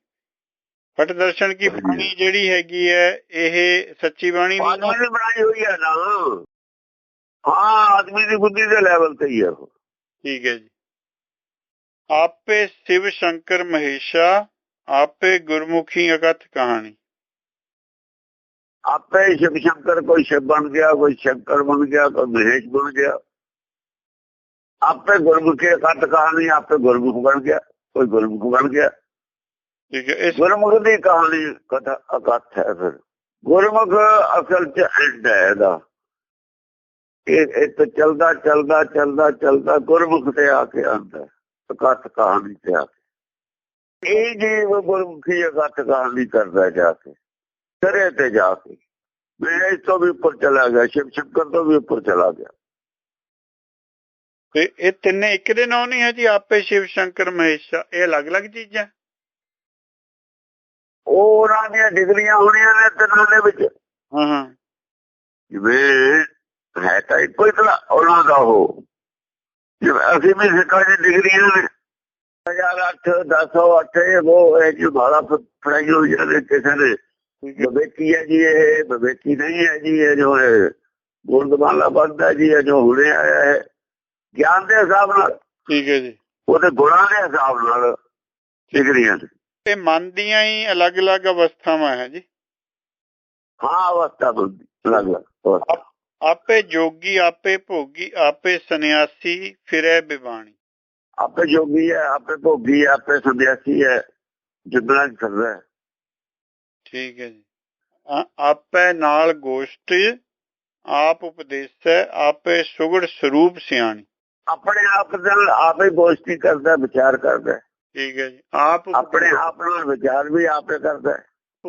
ਖਟ ਦਰਸ਼ਨ ਕੀ ਬਾਣੀ ਜਿਹੜੀ ਹੈਗੀ ਹੈ ਇਹ ਸੱਚੀ ਬਾਣੀ ਦੀ ਬਣਾਈ ਹੋਈ ਹੈ ਨਾ। ਹਾਂ ਆਦਮੀ ਦੀ ਬੁੱਧੀ ਦੇ ਲੈਵਲ ਤੇ ਹੀ ਹੈ ਠੀਕ ਹੈ ਜੀ। ਆਪੇ ਸ਼ਿਵ ਸ਼ੰਕਰ ਮਹੇਸ਼ਾ ਆਪੇ ਗੁਰਮੁਖੀ ਅਕਥ ਕਹਾਣੀ। ਆਪੇ ਸ਼ਿਵ ਸ਼ੰਕਰ ਕੋਈ ਸ਼ਿਵ ਬਣ ਗਿਆ ਕੋਈ ਸ਼ੰਕਰ ਬਣ ਗਿਆ ਕੋਈ ਮਹੇਸ਼ ਬਣ ਗਿਆ। ਆਪੇ ਗੁਰਮੁਖੀ ਕੱਟ ਕਹਾਣੀ ਆਪੇ ਗੁਰਮੁਖ ਬਣ ਗਿਆ ਕੋਈ ਗੁਰਮੁਖ ਬਣ ਗਿਆ। ਠੀਕ ਹੈ ਇਸ ਗੁਰਮੁਖ ਦੀ ਕਹਾਣੀ ਕਥਾ ਅਕਥ ਹੈ ਫਿਰ। ਗੁਰਮੁਖ ਅਸਲ ਚ ਐਂਡ ਹੈ ਇਹਦਾ। ਇਹ ਇਹ ਤਾਂ ਚਲਦਾ ਚਲਦਾ ਚਲਦਾ ਚਲਦਾ ਗੁਰਮੁਖ ਤੇ ਆ ਕੇ ਆਉਂਦਾ। ਅਕਥ ਕਹਾਣੀ ਤੇ ਆ ਕੇ। ਇਹ ਜੀਵ ਗੁਰਮੁਖੀ ਅਕਥ ਕਹਾਣੀ ਕਰਦਾ ਜਾ ਕੇ ਸਰੇ ਤੇ ਜਾ ਕੇ। ਮੈਂ ਇਸ ਤੋਂ ਵੀ ਉੱਪਰ ਚਲਾ ਗਿਆ ਸ਼ਿਵ ਸ਼ੰਕਰ ਤੋਂ ਵੀ ਉੱਪਰ ਚਲਾ ਗਿਆ। ਤੇ ਇਹ ਤਿੰਨੇ ਇੱਕ ਦੇ ਨਾਂ ਨਹੀਂ ਹੈ ਜੀ ਆਪੇ ਸ਼ਿਵ ਸ਼ੰਕਰ ਮਹੇਸ਼ਾ ਇਹ ਅਲੱਗ-ਅਲੱਗ ਚੀਜ਼ਾਂ? ਉਹ ਉਹਨਾਂ ਦੀਆਂ ਡਿਗਰੀਆਂ ਹੋਣੀਆਂ ਨੇ ਤਿੰਨਾਂ ਦੇ ਵਿੱਚ। ਹਾਂ ਹਾਂ। ਜਿਵੇਂ ਹੈ ਤਾਂ ਇੱਕੋ ਹੀ ਤਰ੍ਹਾਂ ਉਹਨਾਂ ਦਾ ਉਹ। ਜਿਵੇਂ ਅਸੀਂ ਵੀ ਸਿੱਖਾਂ ਦੀ ਡਿਗਰੀਆਂ ਨੇ। 2008 1008 ਇਹ ਉਹ ਇਹ ਜੋ ਬਾਲਾ ਫੜਾਈ ਹੋਈ ਹੈ ਕਿਸੇ ਨੇ ਬਵੇਕੀ ਹੈ ਜੀ ਇਹ ਬਵੇਕੀ ਨਹੀਂ ਹੈ ਜੀ ਇਹ ਜੋ ਹੈ ਗੁਰਦੁਆਰਾ ਬੰਦਾ ਜੀ ਇਹ ਜੋ ਹੁਣੇ ਆਇਆ ਹੈ ਗਿਆਨ ਦੇ ਹਿਸਾਬ ਨਾਲ। ਠੀਕ ਹੈ ਜੀ। ਉਹਦੇ ਗੁਣਾਂ ਦੇ ਹਿਸਾਬ ਨਾਲ ਡਿਗਰੀਆਂ ਇਹ ਮਨ ਦੀਆਂ ਹੀ ਅਲੱਗ-ਅਲੱਗ ਅਵਸਥਾਵਾਂ ਹੈ ਜੀ। ਹਾਂ ਅਵਸਥਾ ਬੰਦੀ ਅਲੱਗ ਅਲੱਗ ਅਵਸਥਾ। ਆਪੇ ਜੋਗੀ ਆਪੇ ਭੋਗੀ ਆਪੇ ਸੰਨਿਆਸੀ ਫਿਰੈ ਬਿਵਾਣੀ ਆਪੇ ਜੋਗੀ ਹੈ ਆਪੇ ਭੋਗੀ ਆਪੇ ਸੰਧਿਆਸੀ ਹੈ ਜਿੰਨਾ ਕਰਦਾ ਹੈ ਠੀਕ ਹੈ ਜੀ ਆਪੇ ਨਾਲ ਗੋਸ਼ਟ ਆਪ ਉਪਦੇਸੈ ਆਪੇ ਸੁਗੜ ਸਰੂਪ ਸਿਆਣੀ ਆਪਣੇ ਆਪ ਨਾਲ ਆਪੇ ਗੋਸ਼ਟੀ ਕਰਦਾ ਵਿਚਾਰ ਕਰਦਾ। ਠੀਕ ਹੈ ਜੀ ਆਪ ਆਪਣੇ ਆਪ ਨਾਲ ਵਿਚਾਰ ਵੀ ਆਪੇ ਕਰਦਾ।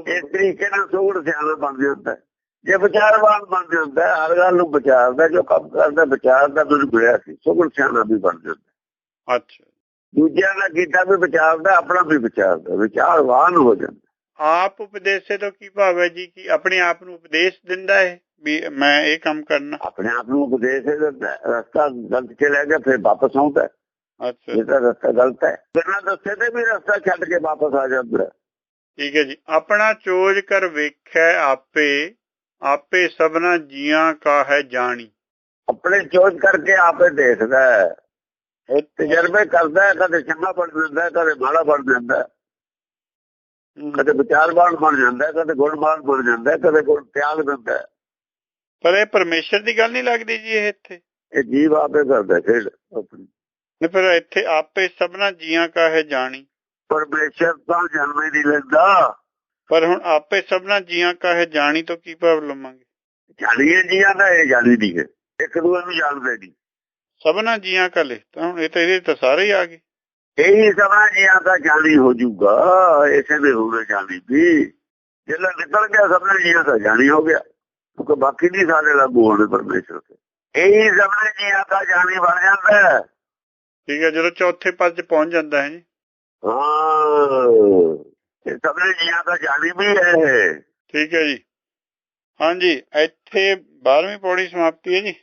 ਇਸ ਤਰੀਕੇ ਨਾਲ ਸੋੜ ਸਿਆਣਾ ਬਣ ਜਾਂਦਾ ਹੈ। ਜੇ ਵਿਚਾਰਵਾਨ ਬਣ ਜਾਂਦਾ ਹਰ ਗੱਲ ਨੂੰ ਵਿਚਾਰਦਾ ਜੋ ਕੰਮ ਕਰਦਾ ਵਿਚਾਰਦਾ ਮੈਨੂੰ ਮਿਲਿਆ ਸੀ ਸੋੜ ਸਿਆਣਾ ਵੀ ਬਣ ਜਾਂਦਾ ਅੱਛਾ ਦੂਜਿਆਂ ਦਾ ਕੀਤਾ ਵੀ ਵਿਚਾਰਦਾ ਆਪਣਾ ਵੀ ਵਿਚਾਰਦਾ ਵਿਚਾਰਵਾਨ ਹੋ ਜਾਂਦਾ ਆਪ ਉਪਦੇਸੇ ਤੋਂ ਕੀ ਭਾਵ ਹੈ ਜੀ ਕਿ ਆਪਣੇ ਆਪ ਨੂੰ ਉਪਦੇਸ਼ ਦਿੰਦਾ ਹੈ ਵੀ ਮੈਂ ਇਹ ਕੰਮ ਕਰਨਾ ਆਪਣੇ ਆਪ ਨੂੰ ਉਪਦੇਸ਼ ਦੇ ਦਿੰਦਾ। ਰਸਤਾ ਗਲਤ ਚਲਾ ਗਿਆ ਫਿਰ ਵਾਪਸ ਆਉਂਦਾ। ਅੱਛਾ ਇਹ ਤਾਂ ਰਸਤਾ ਗਲਤ ਹੈ ਬਿਨਾਂ ਦੱਸੇ ਤੇ ਵੀ ਰਸਤਾ ਛੱਡ ਕੇ ਵਾਪਸ ਆ ਜਾਂਦਾ। ਠੀਕ ਹੈ ਜੀ ਆਪਣਾ ਚੋਜ ਕਰ ਵੇਖੈ ਆਪੇ ਆਪੇ ਸਭਨਾ ਜੀਆਂ ਕਾ ਹੈ ਜਾਣੀ। ਆਪਣੇ ਚੋਜ ਕਰਕੇ ਆਪੇ ਦੇਖਦਾ ਹੈ। ਇਹ ਤਜਰਬੇ ਕਰਦਾ ਹੈ ਕਦੇ ਚੰਗਾ ਬਣ ਜਾਂਦਾ ਹੈ ਕਦੇ ਮਾੜਾ ਬਣ ਜਾਂਦਾ ਹੈ। ਕਦੇ ਵਿਚਾਰਵਾਨ ਬਣ ਜਾਂਦਾ ਹੈ ਕਦੇ ਗੁਣਵਾਨ ਬਣ ਜਾਂਦਾ ਹੈ ਕਦੇ ਗੁਣ ਤਿਆਗ ਦਿੰਦਾ ਪਰ ਇਹ ਪਰਮੇਸ਼ਰ ਦੀ ਗੱਲ ਨਹੀਂ ਲੱਗਦੀ ਜੀ ਇਹ ਇੱਥੇ। ਇਹ ਜੀਵ ਆਪੇ ਕਰਦਾ ਖੇਡ ਆਪਣੀ। ਨਹੀਂ ਪਰ ਇੱਥੇ ਆਪੇ ਸਭਨਾ ਜੀਆਂ ਕਾ ਹੈ ਜਾਣੀ। ਪਰਮੇਸ਼ਰ ਤਾਂ ਜਨਮ ਹੀ ਨਹੀਂ ਲੈਂਦਾ। ਪਰ ਹੁਣ ਆਪੇ ਸਭਨਾ ਜੀਆਂ ਕਾ ਹੈ ਜਾਣੀ ਤੋਂ ਕੀ ਭਾਵ ਲਵਾਂਗੇ? ਜਾਣੀਏ ਜੀਆਂ ਦਾ ਇਹ ਜਾਣੀ ਨਹੀਂ ਹੈ ਇੱਕ ਦੂਏ ਨੂੰ ਜਾਣਦੇ ਨਹੀਂ। ਸਭਨਾ ਜੀਆਂ ਕਾ ਲਿਖ ਤਾਂ ਹੁਣ ਇਹ ਤਾਂ ਇਹਦੇ ਤਾਂ ਸਾਰੇ ਹੀ ਆ ਗਏ। ਇਹੀ ਸਮਾਂ ਜੀਆਂ ਦਾ ਜਾਣੀ ਹੋ ਜਾਊਗਾ ਇਸੇ ਦੇ ਹੋਵੇ ਜਾਣੀ ਵੀ ਜਿਹੜਾ ਨਿਕਲ ਗਿਆ ਸਭਨਾਂ ਜੀਆਂ ਦਾ ਜਾਣੀ ਹੋ ਗਿਆ। ਕਿਉਂਕਿ ਬਾਕੀ ਨਹੀਂ ਸਾਰੇ ਲਾਗੂ ਹੋਣੇ ਪਰਮੇਸ਼ਰ ਤੇ ਇਹੀ ਸਭਨਾਂ ਜੀਆਂ ਦਾ ਜਾਣੀ ਬਣ ਜਾਂਦਾ। ਠੀਕ ਹੈ ਜਦੋਂ ਚੌਥੇ ਪਦ 'ਚ ਪਹੁੰਚ ਜਾਂਦਾ ਹੈ ਜੀ। ਹਾਂ। ਇਹ ਸਭਨਾਂ ਜੀਆਂ ਦਾ ਜਾਣੀ ਵੀ ਹੈ ਠੀਕ ਹੈ ਜੀ। ਹਾਂਜੀ, ਇੱਥੇ 12ਵੀਂ ਪੌੜੀ ਸਮਾਪਤੀ ਹੈ ਜੀ।